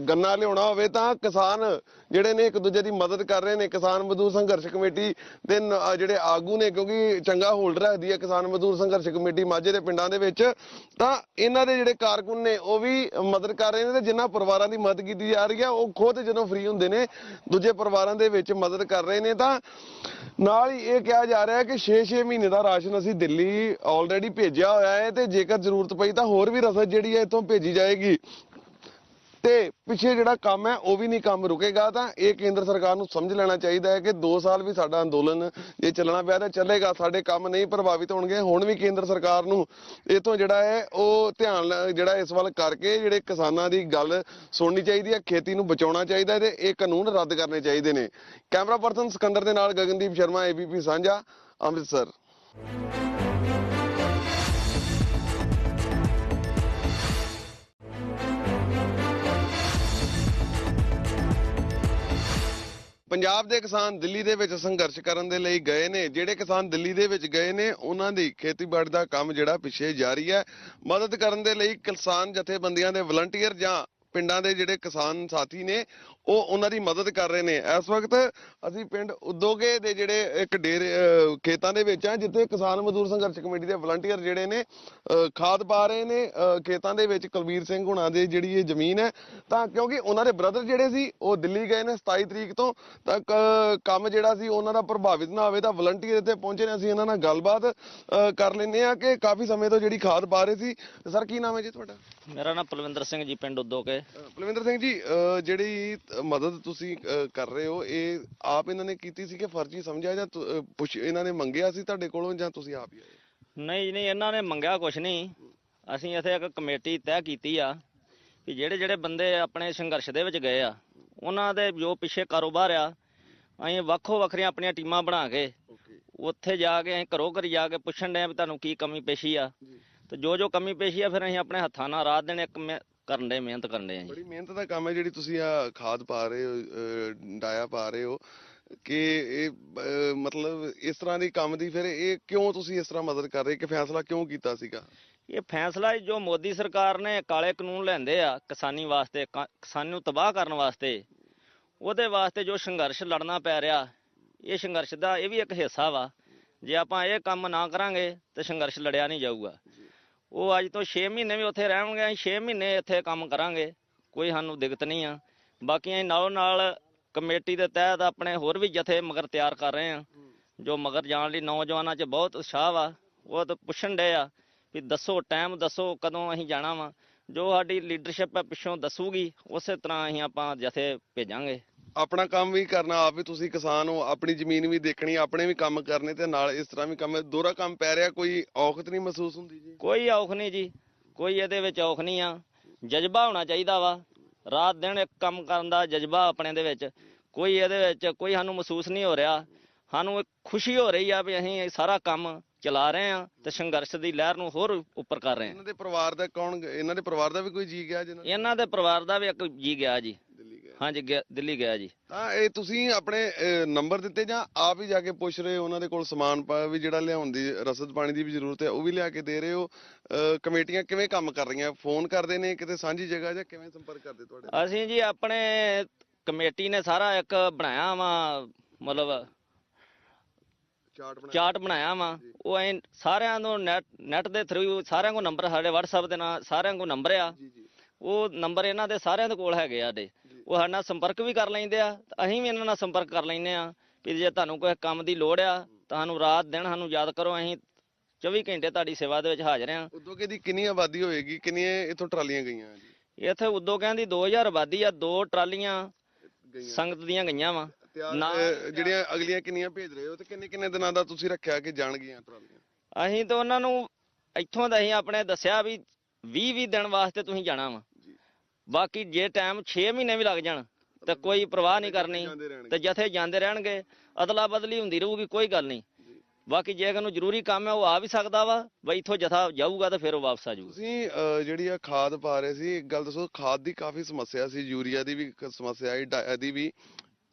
Speaker 1: ਗੰਨਾ ਲਿਆਉਣਾ ਹੋਵੇ ਤਾਂ ਕਿਸਾਨ ਜਿਹੜੇ ਨੇ ਇੱਕ ਦੂਜੇ ਦੀ ਮਦਦ ਕਰ ਰਹੇ ਨੇ, ਕਿਸਾਨ ਮਜ਼ਦੂਰ ਸੰਘਰਸ਼ ਕਮੇਟੀ ਦੇ ਜਿਹੜੇ ਆਗੂ ਨੇ, ਕਿਉਂਕਿ ਚੰਗਾ ਹੋਲਡ ਰੱਖਦੀ ਹੈ ਕਿਸਾਨ ਮਜ਼ਦੂਰ ਸੰਘਰਸ਼ ਕਮੇਟੀ ਮਾਝੇ ਦੇ ਪਿੰਡਾਂ ਦੇ ਵਿੱਚ, ਤਾਂ ਇਹਨਾਂ ਦੇ ਜਿਹੜੇ ਕਾਰਕੁਨ ਨੇ, ਉਹ ਵੀ ਮਦਦ ਕਰ ਰਹੇ ਨੇ ਤੇ ਜਿਨ੍ਹਾਂ ਪਰਿਵਾਰਾਂ ਦੀ ਮਦਦ ਕੀਤੀ ਜਾ ਰਹੀ ਹੈ ਉਹ ਖੁਦ ਜਦੋਂ ਫ੍ਰੀ ਹੁੰਦੇ ਨੇ, ਦੂਜੇ ਪਰਿਵਾਰਾਂ ਦੇ ਵਿੱਚ ਮਦਦ ਕਰ ਰਹੇ ਨੇ ਤਾਂ ਨਾਲ ਹੀ ਇਹ ਕਿਹਾ ਜਾ ਰਿਹਾ ਕਿ 6-6 ਮਹੀਨੇ ਦਾ ਰਾਸ਼ਨ ਅਸੀਂ ਦਿੱਲੀ ਆਲਰੇਡੀ ਭੇਜਿਆ ਹੋਇਆ ਹੈ ਤੇ ਜੇਕਰ ਜ਼ਰੂਰਤ ਪਈ ਤਾਂ ਹੋਰ ਵੀ ਰਸਦ ਜਿਹੜੀ ਹੈ ਇੱਥੋਂ ਭੇਜੀ ਜਾਏਗੀ। ਤੇ ਪਿੱਛੇ ਜਿਹੜਾ ਕੰਮ ਹੈ, ਉਹ ਵੀ ਨਹੀਂ ਕੰਮ ਰੁਕੇਗਾ, ਤਾਂ ਇਹ ਕੇਂਦਰ ਸਰਕਾਰ ਨੂੰ ਸਮਝ ਲੈਣਾ ਚਾਹੀਦਾ ਹੈ ਕਿ 2 ਸਾਲ ਵੀ ਸਾਡਾ ਅੰਦੋਲਨ ਜੇ ਚੱਲਣਾ ਪਿਆ, ਤਾਂ ਚੱਲੇਗਾ, ਸਾਡੇ ਕੰਮ ਨਹੀਂ ਪ੍ਰਭਾਵਿਤ ਹੋਣਗੇ। ਹੁਣ ਵੀ ਕੇਂਦਰ ਸਰਕਾਰ ਨੂੰ ਇਹ ਤੋਂ ਜਿਹੜਾ ਹੈ, ਉਹ ਧਿਆਨ ਜਿਹੜਾ ਇਸ ਵੱਲ ਕਰਕੇ ਜਿਹੜੇ ਕਿਸਾਨਾਂ ਦੀ ਗੱਲ ਸੁਣਨੀ ਚਾਹੀਦੀ ਹੈ, ਖੇਤੀ ਨੂੰ ਬਚਾਉਣਾ ਚਾਹੀਦਾ ਹੈ ਤੇ ਇਹ ਕਾਨੂੰਨ ਰੱਦ ਕਰਨੇ ਚਾਹੀਦੇ ਨੇ। ਕੈਮਰਾ ਪਰਸਨ ਸਿਕੰਦਰ ਦੇ ਨਾਲ ਗਗਨਦੀਪ ਸ਼ਰਮਾ ਏਬੀਪੀ ਸਾਂਝਾ, ਅੰਮ੍ਰਿਤਸਰ। ਪੰਜਾਬ ਦੇ ਕਿਸਾਨ ਦਿੱਲੀ ਦੇ ਵਿੱਚ ਸੰਘਰਸ਼ ਕਰਨ ਦੇ ਲਈ ਗਏ ਨੇ। ਜਿਹੜੇ ਕਿਸਾਨ ਦਿੱਲੀ ਦੇ ਵਿੱਚ ਗਏ ਨੇ, ਉਹਨਾਂ ਦੀ ਖੇਤੀਬਾੜੀ ਦਾ ਕੰਮ ਜਿਹੜਾ ਪਿੱਛੇ ਜਾਰੀ ਹੈ। ਮਦਦ ਕਰਨ ਦੇ ਲਈ ਕਿਸਾਨ ਜਥੇਬੰਦੀਆਂ ਦੇ ਵਲੰਟੀਅਰ ਜਾਂ ਪਿੰਡਾਂ ਦੇ ਜਿਹੜੇ ਕਿਸਾਨ ਸਾਥੀ ਨੇ, ਉਹ ਉਹਨਾਂ ਦੀ ਮਦਦ ਕਰ ਰਹੇ ਨੇ। ਇਸ ਵਕਤ ਅਸੀਂ ਪਿੰਡ ਉਦੋਗੇ ਦੇ ਜਿਹੜੇ ਇੱਕ ਡੇਰੇ ਖੇਤਾਂ ਦੇ ਵਿੱਚ ਆ, ਜਿੱਥੇ ਕਿਸਾਨ ਮਜ਼ਦੂਰ ਸੰਘਰਸ਼ ਕਮੇਟੀ ਦੇ ਵਲੰਟੀਅਰ ਜਿਹੜੇ ਨੇ ਖਾਦ ਪਾ ਰਹੇ ਨੇ ਖੇਤਾਂ ਦੇ ਵਿੱਚ ਕੁਲਵੀਰ ਸਿੰਘ ਹੁਣਾਂ ਦੇ ਜਿਹੜੀ ਇਹ ਜ਼ਮੀਨ ਹੈ। ਤਾਂ ਕਿਉਂਕਿ ਉਹਨਾਂ ਦੇ ਬ੍ਰਦਰ ਜਿਹੜੇ ਸੀ, ਉਹ ਦਿੱਲੀ ਗਏ ਨੇ 27 ਤਰੀਕ ਤੋਂ, ਤਾਂ ਕ- ਕੰਮ ਜਿਹੜਾ ਸੀ, ਉਹਨਾਂ ਦਾ ਪ੍ਰਭਾਵਿਤ ਨਾ ਹੋਵੇ ਤਾਂ ਵਲੰਟੀਅਰ ਇੱਥੇ ਪਹੁੰਚੇ ਨੇ। ਅਸੀਂ ਇਹਨਾਂ ਨਾਲ ਗੱਲਬਾਤ ਕਰ ਲੈਂਦੇ ਆ ਕਿ ਕਾਫੀ ਸਮੇਂ ਤੋਂ ਜਿਹੜੀ ਖਾਦ ਪਾ ਰਹੇ ਸੀ। ਸਰ, ਕੀ ਨਾਮ ਹੈ ਜੀ ਤੁਹਾਡਾ?
Speaker 4: ਮੇਰਾ ਨਾਮ ਪਲਵਿੰਦਰ ਸਿੰਘ ਜੀ ਪਿੰਡ ਉਦੋਂ ਕੇ
Speaker 1: ਅਹ, ਬਲਵਿੰਦਰ ਸਿੰਘ ਜੀ ਅਹ, ਜਿਹੜੀ ਅਹ, ਮਦਦ ਤੁਸੀਂ ਅਹ, ਕਰ ਰਹੇ ਹੋ ਇਹ ਆਪ ਇਹਨਾਂ ਨੇ ਕੀਤੀ ਸੀ ਕਿ ਫਰਜ਼ੀ ਸਮਝਿਆ ਜਾਂ ਤੁ- ਅਹ, ਪੁੱਛ ਇਹਨਾਂ ਨੇ ਮੰਗਿਆ ਸੀ ਤੁਹਾਡੇ ਕੋਲੋਂ ਜਾਂ ਤੁਸੀਂ ਆਪ ਹੀ ਆਏ?
Speaker 4: ਨਹੀਂ ਜੀ, ਨਹੀਂ ਇਹਨਾਂ ਨੇ ਮੰਗਿਆ ਕੁਛ ਨਹੀਂ। ਅਸੀਂ ਇੱਥੇ ਇੱਕ ਕਮੇਟੀ ਤੈਅ ਕੀਤੀ ਆ ਕਿ ਜਿਹੜੇ ਜਿਹੜੇ ਬੰਦੇ ਆਪਣੇ ਸੰਘਰਸ਼ ਦੇ ਵਿੱਚ ਗਏ ਆ ਉਹਨਾਂ ਦੇ ਜੋ ਪਿੱਛੇ ਕਾਰੋਬਾਰ ਆ ਅਸੀਂ ਵੱਖੋ ਵੱਖਰੀਆਂ ਆਪਣੀਆਂ ਟੀਮਾਂ ਬਣਾ ਕੇ
Speaker 1: ਓਕੇ।
Speaker 4: ਉੱਥੇ ਜਾ ਕੇ ਅਸੀਂ ਘਰੋਂ ਘਰੀ ਜਾ ਕੇ ਪੁੱਛਣ ਡਏ ਆ ਵੀ ਤੁਹਾਨੂੰ ਕੀ ਕਮੀ ਪੇਸ਼ੀ ਆ। ਤੇ ਜੋ ਜੋ ਕਮੀ ਪੇਸ਼ੀ ਆ ਫਿਰ ਅਸੀਂ ਆਪਣੇ ਹੱਥਾਂ ਨਾਲ ਰਾਤ ਦਿਨ ਇੱਕ ਮਿਹ- ਕਰਨ ਦੇ ਮਿਹਨਤ ਕਰਨ ਦੇ ਆ ਜੀ।
Speaker 1: ਬੜੀ ਮਿਹਨਤ ਦਾ ਕੰਮ ਹੈ ਜਿਹੜੀ ਤੁਸੀਂ ਆ ਖਾਦ ਪਾ ਰਹੇ ਹੋ ਅਹ, ਡਾਇਆ ਪਾ ਰਹੇ ਹੋ ਕਿ ਇਹ ਅਹ, ਮਤਲਬ ਇਸ ਤਰ੍ਹਾਂ ਦੀ ਕੰਮ ਦੀ ਫਿਰ ਇਹ ਕਿਉਂ ਤੁਸੀਂ ਇਸ ਤਰ੍ਹਾਂ ਮਦਦ ਕਰ ਰਹੇ ਕਿ ਫੈਸਲਾ ਕਿਉਂ ਕੀਤਾ ਸੀਗਾ?
Speaker 4: ਇਹ ਫੈਸਲਾ ਜੋ ਮੋਦੀ ਸਰਕਾਰ ਨੇ ਕਾਲੇ ਕਾਨੂੰਨ ਲੈਂਦੇ ਆ ਕਿਸਾਨੀ ਵਾਸਤੇ ਕ- ਕਿਸਾਨੀ ਨੂੰ ਤਬਾਹ ਕਰਨ ਵਾਸਤੇ ਉਹਦੇ ਵਾਸਤੇ ਜੋ ਸੰਘਰਸ਼ ਲੜਨਾ ਪੈ ਰਿਹਾ ਇਹ ਸੰਘਰਸ਼ ਦਾ ਇਹ ਵੀ ਇੱਕ ਹਿੱਸਾ ਵਾ। ਜੇ ਆਪਾਂ ਇਹ ਕੰਮ ਨਾ ਕਰਾਂਗੇ ਤੇ ਸੰਘਰਸ਼ ਲੜਿਆ ਨਹੀਂ ਜਾਊਗਾ। ਉਹ ਅੱਜ ਤੋਂ 6 ਮਹੀਨੇ ਵੀ ਉੱਥੇ ਰਹਿਣਗੇ, ਅਸੀਂ 6 ਮਹੀਨੇ ਇੱਥੇ ਕੰਮ ਕਰਾਂਗੇ। ਕੋਈ ਸਾਨੂੰ ਦਿੱਕਤ ਨਹੀਂ ਆ। ਬਾਕੀ ਅਸੀਂ ਨਾਲੋਂ ਨਾਲ ਕਮੇਟੀ ਦੇ ਤਹਿਤ ਆਪਣੇ ਹੋਰ ਵੀ ਜਥੇ ਮਗਰ ਤਿਆਰ ਕਰ ਰਹੇ ਆ ਜੋ ਮਗਰ ਜਾਣ ਲਈ ਨੌਜਵਾਨਾਂ 'ਚ ਬਹੁਤ ਉਤਸ਼ਾਹ ਵਾ, ਉਹ ਤਾਂ ਪੁੱਛਣ ਡਏ ਆ ਵੀ ਦੱਸੋ ਟਾਈਮ ਦੱਸੋ ਕਦੋਂ ਅਸੀਂ ਜਾਣਾ ਵਾ। ਜੋ ਸਾਡੀ ਲੀਡਰਸ਼ਿਪ ਹੈ ਪਿੱਛੋਂ ਦੱਸੂਗੀ, ਉਸੇ ਤਰ੍ਹਾਂ ਅਸੀਂ ਆਪਾਂ ਜਥੇ ਭੇਜਾਂਗੇ।
Speaker 1: ਆਪਣਾ ਕੰਮ ਵੀ ਕਰਨਾ ਆਪ ਵੀ ਤੁਸੀਂ ਕਿਸਾਨ ਹੋ ਆਪਣੀ ਜ਼ਮੀਨ ਵੀ ਦੇਖਣੀ ਆਪਣੇ ਵੀ ਕੰਮ ਕਰਨੇ ਤੇ ਨਾਲ ਇਸ ਤਰ੍ਹਾਂ ਵੀ ਕੰਮ ਦੋਹਰਾ ਕੰਮ ਪੈ ਰਿਹਾ ਕੋਈ ਔਖਤ ਨਹੀਂ ਮਹਿਸੂਸ ਹੁੰਦੀ ਜੀ?
Speaker 4: ਕੋਈ ਔਖ ਨਹੀਂ ਜੀ ਕੋਈ ਇਹਦੇ ਵਿੱਚ ਔਖ ਨਹੀਂ ਆ। ਜਜ਼ਬਾ ਹੋਣਾ ਚਾਹੀਦਾ ਵਾ ਰਾਤ ਦਿਨ ਇੱਕ ਕੰਮ ਕਰਨ ਦਾ ਜਜ਼ਬਾ ਆਪਣੇ ਦੇ ਵਿੱਚ। ਕੋਈ ਇਹਦੇ ਵਿੱਚ ਕੋਈ ਸਾਨੂੰ ਮਹਿਸੂਸ ਨਹੀਂ ਹੋ ਰਿਹਾ। ਸਾਨੂੰ ਇੱਕ ਖੁਸ਼ੀ ਹੋ ਰਹੀ ਆ ਵੀ ਅਸੀਂ ਇਹ ਸਾਰਾ ਕੰਮ ਚਲਾ ਰਹੇ ਆ ਤੇ ਸੰਘਰਸ਼ ਦੀ ਲਹਿਰ ਨੂੰ ਹੋਰ ਉੱਪਰ ਕਰ ਰਹੇ ਆ।
Speaker 1: ਇਹਨਾਂ ਦੇ ਪਰਿਵਾਰ ਦਾ ਕੌਣ ਇਹਨਾਂ ਦੇ ਪਰਿਵਾਰ ਦਾ ਵੀ ਕੋਈ ਜੀ ਗਿਆ ਜਿਹਨਾਂ
Speaker 4: ਇਹਨਾਂ ਦੇ ਪਰਿਵਾਰ ਦਾ ਵੀ ਇੱਕ ਜੀ ਗਿਆ ਜੀ। ਹਾਂਜੀ ਗਿਆ- ਦਿੱਲੀ ਗਿਆ ਜੀ।
Speaker 1: ਤਾਂ ਇਹ ਤੁਸੀਂ ਆਪਣੇ ਨੰਬਰ ਦਿੱਤੇ ਜਾਂ ਆਪ ਹੀ ਜਾ ਕੇ ਪੁੱਛ ਰਹੇ ਹੋ ਉਹਨਾਂ ਦੇ ਕੋਲ ਸਮਾਨ ਪਾ ਵੀ ਜਿਹੜਾ ਲਿਆਉਣ ਦੀ ਰਸਦ ਪਾਣੀ ਦੀ ਵੀ ਜ਼ਰੂਰਤ ਹੈ ਉਹ ਵੀ ਲਿਆ ਕੇ ਦੇ ਰਹੇ ਹੋ? ਕਮੇਟੀਆਂ ਕਿਵੇਂ ਕੰਮ ਕਰ ਰਹੀਆਂ? ਫੋਨ ਕਰਦੇ ਨੇ ਕਿਤੇ ਸਾਂਝੀ ਜਗ੍ਹਾ ਜਾਂ ਕਿਵੇਂ ਸੰਪਰਕ ਕਰਦੇ ਤੁਹਾਡੇ?
Speaker 4: ਅਸੀਂ ਜੀ ਆਪਣੇ ਕਮੇਟੀ ਨੇ ਸਾਰਾ ਇੱਕ ਬਣਾਇਆ ਵਾ ਮਤਲਬ
Speaker 1: ਚਾਰਟ ਬਣਾ
Speaker 4: ਚਾਰਟ ਬਣਾਇਆ ਵਾ। ਉਹ ਐ ਸਾਰਿਆਂ ਨੂੰ ਨੈਟ ਨੈਟ ਦੇ ਥਰੂ ਸਾਰਿਆਂ ਕੋਲ ਨੰਬਰ ਸਾਡੇ WhatsApp ਦੇ ਨਾਲ ਸਾਰਿਆਂ ਕੋਲ ਨੰਬਰ ਆ। ਉਹ ਨੰਬਰ ਇਹਨਾਂ ਦੇ ਸਾਰਿਆਂ ਦੇ ਕੋਲ ਹੈਗੇ ਆ ਸਾਡੇ। ਉਹ ਸਾਡੇ ਨਾਲ ਸੰਪਰਕ ਵੀ ਕਰ ਲੈਂਦੇ ਆ ਅਸੀਂ ਵੀ ਇਹਨਾਂ ਨਾਲ ਸੰਪਰਕ ਕਰ ਲੈਂਦੇ ਆ ਵੀ ਜੇ ਤੁਹਾਨੂੰ ਕੋਈ ਕੰਮ ਦੀ ਲੋੜ ਆ ਤੁਹਾਨੂੰ ਰਾਤ ਦਿਨ ਸਾਨੂੰ ਯਾਦ ਕਰੋ ਅਸੀਂ 24 ਘੰਟੇ ਤੁਹਾਡੀ ਸੇਵਾ ਦੇ ਵਿੱਚ ਹਾਜ਼ਰ ਆ
Speaker 1: ਉਦੋਂ ਦੀ ਕਿੰਨੀ ਆਬਾਦੀ ਹੋਏਗੀ? ਕਿੰਨੀਆਂ ਇੱਥੋਂ ਟਰਾਲੀਆਂ ਗਈਆਂ ਜੀ?
Speaker 4: ਇੱਥੇ ਉਦੋਂ ਕਹਿੰਦੀ 2000 ਆਬਾਦੀ ਆ ਦੋ ਟਰਾਲੀਆਂ ਸੰਗਤ ਦੀਆਂ ਗਈਆਂ ਵਾ।
Speaker 1: ਜਿਹੜੀਆਂ ਅਗਲੀਆਂ ਕਿੰਨੀਆਂ ਭੇਜ ਰਹੇ ਹੋ ਤੇ ਕਿੰਨੇ ਕਿੰਨੇ ਦਿਨਾਂ ਦਾ ਤੁਸੀਂ ਰੱਖਿਆ ਕਿ ਜਾਣਗੀਆਂ ਟਰਾਲੀਆਂ?
Speaker 4: ਅਸੀਂ ਤਾਂ ਉਹਨਾਂ ਨੂੰ ਇੱਥੋਂ ਦਾ ਅਸੀਂ ਆਪਣੇ ਦੱਸਿਆ ਵੀ 20 20 ਦਿਨ ਵਾਸਤੇ ਤੁਸੀਂ ਜਾਣਾ ਵਾ। ਬਾਕੀ ਜੇ ਟਾਈਮ 6 ਮਹੀਨੇ ਵੀ ਲੱਗ ਜਾਣ ਤੇ ਕੋਈ ਪਰਵਾਹ ਨਹੀਂ ਕਰਨੀ। ਤੇ ਜਥੇ ਜਾਂਦੇ ਰਹਿਣਗੇ ਅਦਲਾ ਬਦਲੀ ਹੁੰਦੀ ਰਹੂਗੀ ਕੋਈ ਗੱਲ ਨਹੀਂ। ਬਾਕੀ ਜੇ ਕਿਸੇ ਨੂੰ ਜ਼ਰੂਰੀ ਕੰਮ ਹੈ ਉਹ ਆ ਵੀ ਸਕਦਾ ਵਾ ਬਈ ਇੱਥੋਂ ਜਥਾ ਜਾਊਗਾ ਤਾਂ ਫਿਰ ਉਹ ਵਾਪਸ ਆ ਜਾਊਗਾ।
Speaker 1: ਤੁਸੀਂ ਜਿਹੜੀ ਆ ਖਾਦ ਪਾ ਰਹੇ ਸੀ ਇੱਕ ਗੱਲ ਦੱਸੋ ਖਾਦ ਦੀ ਕਾਫੀ ਸਮੱਸਿਆ ਸੀ ਯੂਰੀਆ ਦੀ ਵੀ ਸਮੱਸਿਆ ਡਾਇਆ ਦੀ ਵੀ।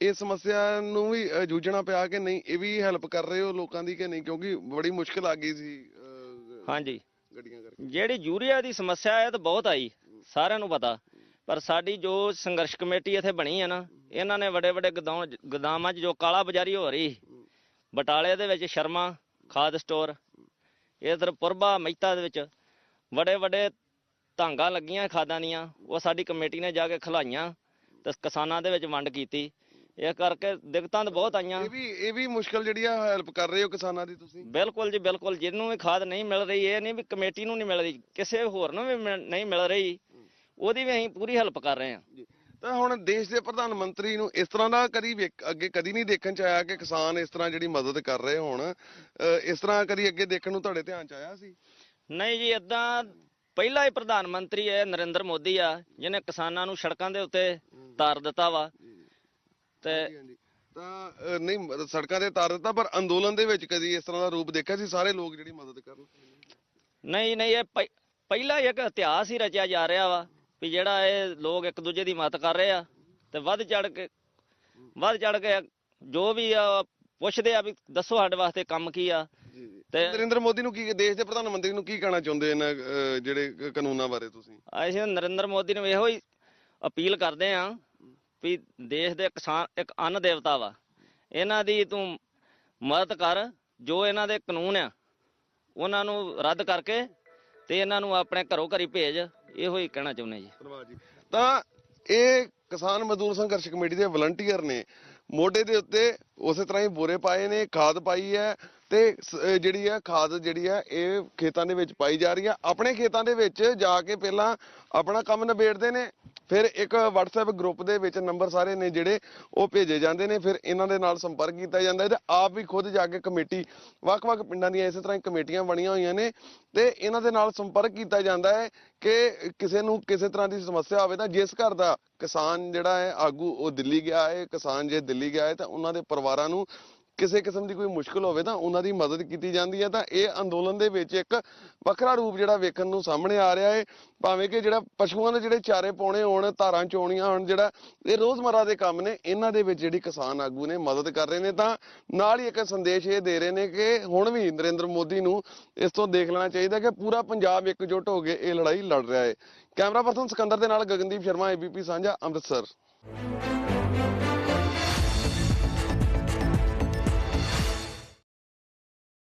Speaker 1: ਇਹ ਸਮੱਸਿਆ ਨੂੰ ਵੀ ਜੂਝਣਾ ਪਿਆ ਕਿ ਨਹੀਂ ਇਹ ਵੀ ਹੈਲਪ ਕਰ ਰਹੇ ਹੋ ਲੋਕਾਂ ਦੀ ਕਿ ਨਹੀਂ? ਕਿਉਂਕਿ ਬੜੀ ਮੁਸ਼ਕਲ ਆ ਗਈ ਸੀ
Speaker 4: ਹਾਂਜੀ।
Speaker 1: ਗੱਡੀਆਂ ਕਰਕੇ।
Speaker 4: ਜਿਹੜੀ ਯੂਰੀਆ ਦੀ ਸਮੱਸਿਆ ਹੈ ਤਾਂ ਬਹੁਤ ਆਈ ਸਾਰਿਆਂ ਨੂੰ ਪਤਾ। ਪਰ ਸਾਡੀ ਜੋ ਸੰਘਰਸ਼ ਕਮੇਟੀ ਇੱਥੇ ਬਣੀ ਹੈ ਨਾ ਇਹਨਾਂ ਨੇ ਵੱਡੇ ਵੱਡੇ ਗਦਾਮ ਗਦਾਮਾਂ 'ਚ ਜੋ ਕਾਲਾ ਬਾਜ਼ਾਰੀ ਹੋ ਰਹੀ ਬਟਾਲੇ ਦੇ ਵਿੱਚ ਸ਼ਰਮਾ ਖਾਦ ਸਟੋਰ ਇਧਰ ਪੁਰਬਾ ਮਹਿਤਾ ਦੇ ਵਿੱਚ ਵੱਡੇ ਵੱਡੇ ਧਾਂਗਾ ਲੱਗੀਆਂ ਖਾਦਾਂ ਦੀਆਂ ਉਹ ਸਾਡੀ ਕਮੇਟੀ ਨੇ ਜਾ ਕੇ ਖਲਾਈਆਂ ਤੇ ਕਿਸਾਨਾਂ ਦੇ ਵਿੱਚ ਵੰਡ ਕੀਤੀ। ਇਹ ਕਰਕੇ ਦਿੱਕਤਾਂ ਤਾਂ ਬਹੁਤ ਆਈਆਂ।
Speaker 1: ਇਹ ਵੀ ਇਹ ਵੀ ਮੁਸ਼ਕਲ ਜਿਹੜੀ ਆ ਹੈਲਪ ਕਰ ਰਹੇ ਹੋ ਕਿਸਾਨਾਂ ਦੀ ਤੁਸੀਂ?
Speaker 4: ਬਿਲਕੁਲ ਜੀ ਬਿਲਕੁਲ। ਜਿਹਨੂੰ ਵੀ ਖਾਦ ਨਹੀਂ ਮਿਲ ਰਹੀ ਇਹ ਨਹੀਂ ਵੀ ਕਮੇਟੀ ਨੂੰ ਨਹੀਂ ਮਿਲ ਰਹੀ ਕਿਸੇ ਹੋਰ ਨੂੰ ਵੀ ਨਹੀਂ ਮਿਲ ਰਹੀ। ਉਹਦੀ ਵੀ ਅਸੀਂ ਪੂਰੀ ਹੈਲਪ ਕਰ ਰਹੇ ਹਾਂ।
Speaker 1: ਤਾਂ ਹੁਣ ਦੇਸ਼ ਦੇ ਪ੍ਰਧਾਨ ਮੰਤਰੀ ਨੂੰ ਇਸ ਤਰ੍ਹਾਂ ਦਾ ਕਦੀ ਅੱਗੇ ਕਦੀ ਨਹੀਂ ਦੇਖਣ ਚ ਆਇਆ ਕਿ ਕਿਸਾਨ ਇਸ ਤਰ੍ਹਾਂ ਜਿਹੜੀ ਮਦਦ ਕਰ ਰਹੇ ਹੋਣ। ਇਸ ਤਰ੍ਹਾਂ ਕਦੀ ਅੱਗੇ ਦੇਖਣ ਨੂੰ ਤੁਹਾਡੇ ਧਿਆਨ ਚ ਆਇਆ ਸੀ?
Speaker 4: ਨਹੀਂ ਜੀ ਇਦਾਂ ਪਹਿਲਾ ਹੀ ਪ੍ਰਧਾਨ ਮੰਤਰੀ ਹੈ ਨਰਿੰਦਰ ਮੋਦੀ ਆ ਜਿਹਨੇ ਕਿਸਾਨਾਂ ਨੂੰ ਸੜਕਾਂ ਦੇ ਉੱਤੇ ਤਾਰ ਦਿੱਤਾ ਵਾ। ਤੇ।
Speaker 1: ਤਾਂ ਨਹੀਂ ਸੜਕਾਂ ਤੇ ਤਾਰ ਦਿੱਤਾ ਪਰ ਅੰਦੋਲਨ ਦੇ ਵਿੱਚ ਕਦੀ ਇਸ ਤਰ੍ਹਾਂ ਦਾ ਰੂਪ ਦੇਖਿਆ ਸੀ? ਸਾਰੇ ਲੋਕ ਜਿਹੜੀ ਮਦਦ ਕਰਨ
Speaker 4: ਨਹੀਂ ਨਹੀਂ ਇਹ ਪਹਿ- ਪਹਿਲਾ ਇੱਕ ਇਤਿਹਾਸ ਹੀ ਰਚਿਆ ਜਾ ਰਿਹਾ ਵਾ। ਵੀ ਜਿਹੜਾ ਇਹ ਲੋਕ ਇੱਕ ਦੂਜੇ ਦੀ ਮਦਦ ਕਰ ਰਹੇ ਆ ਤੇ ਵੱਧ ਚੜ ਕੇ ਵੱਧ ਚੜ ਕੇ ਜੋ ਵੀ ਆ ਪੁੱਛਦੇ ਆ ਵੀ ਦੱਸੋ ਸਾਡੇ ਵਾਸਤੇ ਕੰਮ ਕੀ ਆ। ਤੇ
Speaker 1: ਨਰਿੰਦਰ ਮੋਦੀ ਨੂੰ ਕੀ ਦੇਸ਼ ਦੇ ਪ੍ਰਧਾਨ ਮੰਤਰੀ ਨੂੰ ਕੀ ਕਹਿਣਾ ਚਾਹੁੰਦੇ ਇਹਨਾਂ ਜਿਹੜੇ ਕਾਨੂੰਨਾਂ ਬਾਰੇ ਤੁਸੀਂ?
Speaker 4: ਅਸੀਂ ਨਰਿੰਦਰ ਮੋਦੀ ਨੂੰ ਇਹੋ ਹੀ ਅਪੀਲ ਕਰਦੇ ਆ ਵੀ ਦੇਸ਼ ਦੇ ਕਿਸਾਨ ਇੱਕ ਅੰਨ ਦੇਵਤਾ ਵਾ। ਇਹਨਾਂ ਦੀ ਤੂੰ ਮਦਦ ਕਰ ਜੋ ਇਹਨਾਂ ਦੇ ਕਾਨੂੰਨ ਆ ਉਹਨਾਂ ਨੂੰ ਰੱਦ ਕਰਕੇ ਤੇ ਇਹਨਾਂ ਨੂੰ ਆਪਣੇ ਘਰੋਂ ਘਰੀ ਭੇਜ, ਇਹੋ ਹੀ ਕਹਿਣਾ ਚਾਹੁੰਦੇ ਜੀ।
Speaker 1: ਧੰਨਵਾਦ ਜੀ। ਤਾਂ ਇਹ ਕਿਸਾਨ ਮਜ਼ਦੂਰ ਸੰਘਰਸ਼ ਕਮੇਟੀ ਦੇ ਵਲੰਟੀਅਰ ਨੇ। ਮੋਢੇ ਦੇ ਉੱਤੇ ਉਸੇ ਤਰ੍ਹਾਂ ਹੀ ਬੋਰੇ ਪਾਏ ਨੇ, ਖਾਦ ਪਾਈ ਹੈ ਤੇ ਜਿਹੜੀ ਆ ਖਾਦ ਜਿਹੜੀ ਆ, ਇਹ ਖੇਤਾਂ ਦੇ ਵਿੱਚ ਪਾਈ ਜਾ ਰਹੀ ਆ। ਆਪਣੇ ਖੇਤਾਂ ਦੇ ਵਿੱਚ ਜਾ ਕੇ ਪਹਿਲਾਂ ਆਪਣਾ ਕੰਮ ਨਿਬੇੜਦੇ ਨੇ। ਫਿਰ ਇੱਕ WhatsApp ਗਰੁੱਪ ਦੇ ਵਿੱਚ ਨੰਬਰ ਸਾਰੇ ਨੇ ਜਿਹੜੇ, ਉਹ ਭੇਜੇ ਜਾਂਦੇ ਨੇ। ਫਿਰ ਇਹਨਾਂ ਦੇ ਨਾਲ ਸੰਪਰਕ ਕੀਤਾ ਜਾਂਦਾ ਹੈ ਤੇ ਆਪ ਵੀ ਖੁਦ ਜਾ ਕੇ ਕਮੇਟੀ, ਵੱਖ-ਵੱਖ ਪਿੰਡਾਂ ਦੀਆਂ ਇਸੇ ਤਰ੍ਹਾਂ ਹੀ ਕਮੇਟੀਆਂ ਬਣੀਆਂ ਹੋਈਆਂ ਨੇ। ਤੇ ਇਹਨਾਂ ਦੇ ਨਾਲ ਸੰਪਰਕ ਕੀਤਾ ਜਾਂਦਾ ਹੈ ਕਿ ਕਿਸੇ ਨੂੰ ਕਿਸੇ ਤਰ੍ਹਾਂ ਦੀ ਸਮੱਸਿਆ ਹੋਵੇ ਤਾਂ ਜਿਸ ਘਰ ਦਾ ਕਿਸਾਨ ਜਿਹੜਾ ਹੈ, ਆਗੂ ਉਹ ਦਿੱਲੀ ਗਿਆ ਹੈ, ਕਿਸਾਨ ਜੇ ਦਿੱਲੀ ਗਿਆ ਹੈ ਤਾਂ ਉਹਨਾਂ ਦੇ ਪਰਿਵਾਰਾਂ ਨੂੰ ਕਿਸੇ ਕਿਸਮ ਦੀ ਕੋਈ ਮੁਸ਼ਕਲ ਹੋਵੇ ਤਾਂ ਉਹਨਾਂ ਦੀ ਮਦਦ ਕੀਤੀ ਜਾਂਦੀ ਹੈ ਤਾਂ ਇਹ ਅੰਦੋਲਨ ਦੇ ਵਿੱਚ ਇੱਕ ਵੱਖਰਾ ਰੂਪ ਜਿਹੜਾ ਵੇਖਣ ਨੂੰ ਸਾਹਮਣੇ ਆ ਰਿਹਾ ਹੈ। ਭਾਵੇਂ ਕਿ ਜਿਹੜਾ ਪਸ਼ੂਆਂ ਦੇ ਜਿਹੜੇ ਚਾਰੇ ਪਾਉਣੇ ਹੋਣ, ਧਾਰਾਂ ਚੋਣੀਆਂ ਹੋਣ, ਜਿਹੜਾ ਇਹ ਰੋਜ਼ਮਰਾ ਦੇ ਕੰਮ ਨੇ, ਇਹਨਾਂ ਦੇ ਵਿੱਚ ਜਿਹੜੀ ਕਿਸਾਨ ਆਗੂ ਨੇ ਮਦਦ ਕਰ ਰਹੇ ਨੇ ਤਾਂ ਨਾਲ ਹੀ ਇੱਕ ਸੰਦੇਸ਼ ਇਹ ਦੇ ਰਹੇ ਨੇ ਕਿ ਹੁਣ ਵੀ ਨਰਿੰਦਰ ਮੋਦੀ ਨੂੰ ਇਸ ਤੋਂ ਦੇਖ ਲੈਣਾ ਚਾਹੀਦਾ ਕਿ ਪੂਰਾ ਪੰਜਾਬ ਇਕਜੁੱਟ ਹੋ ਕੇ ਇਹ ਲੜਾਈ ਲੜ ਰਿਹਾ ਹੈ। ਕੈਮਰਾ ਪਰਸਨ ਸਿਕੰਦਰ ਦੇ ਨਾਲ ਗਗਨਦੀਪ ਸ਼ਰਮਾ, ਏਬੀਪੀ ਸਾਂਝਾ, ਅੰਮ੍ਰਿਤਸਰ।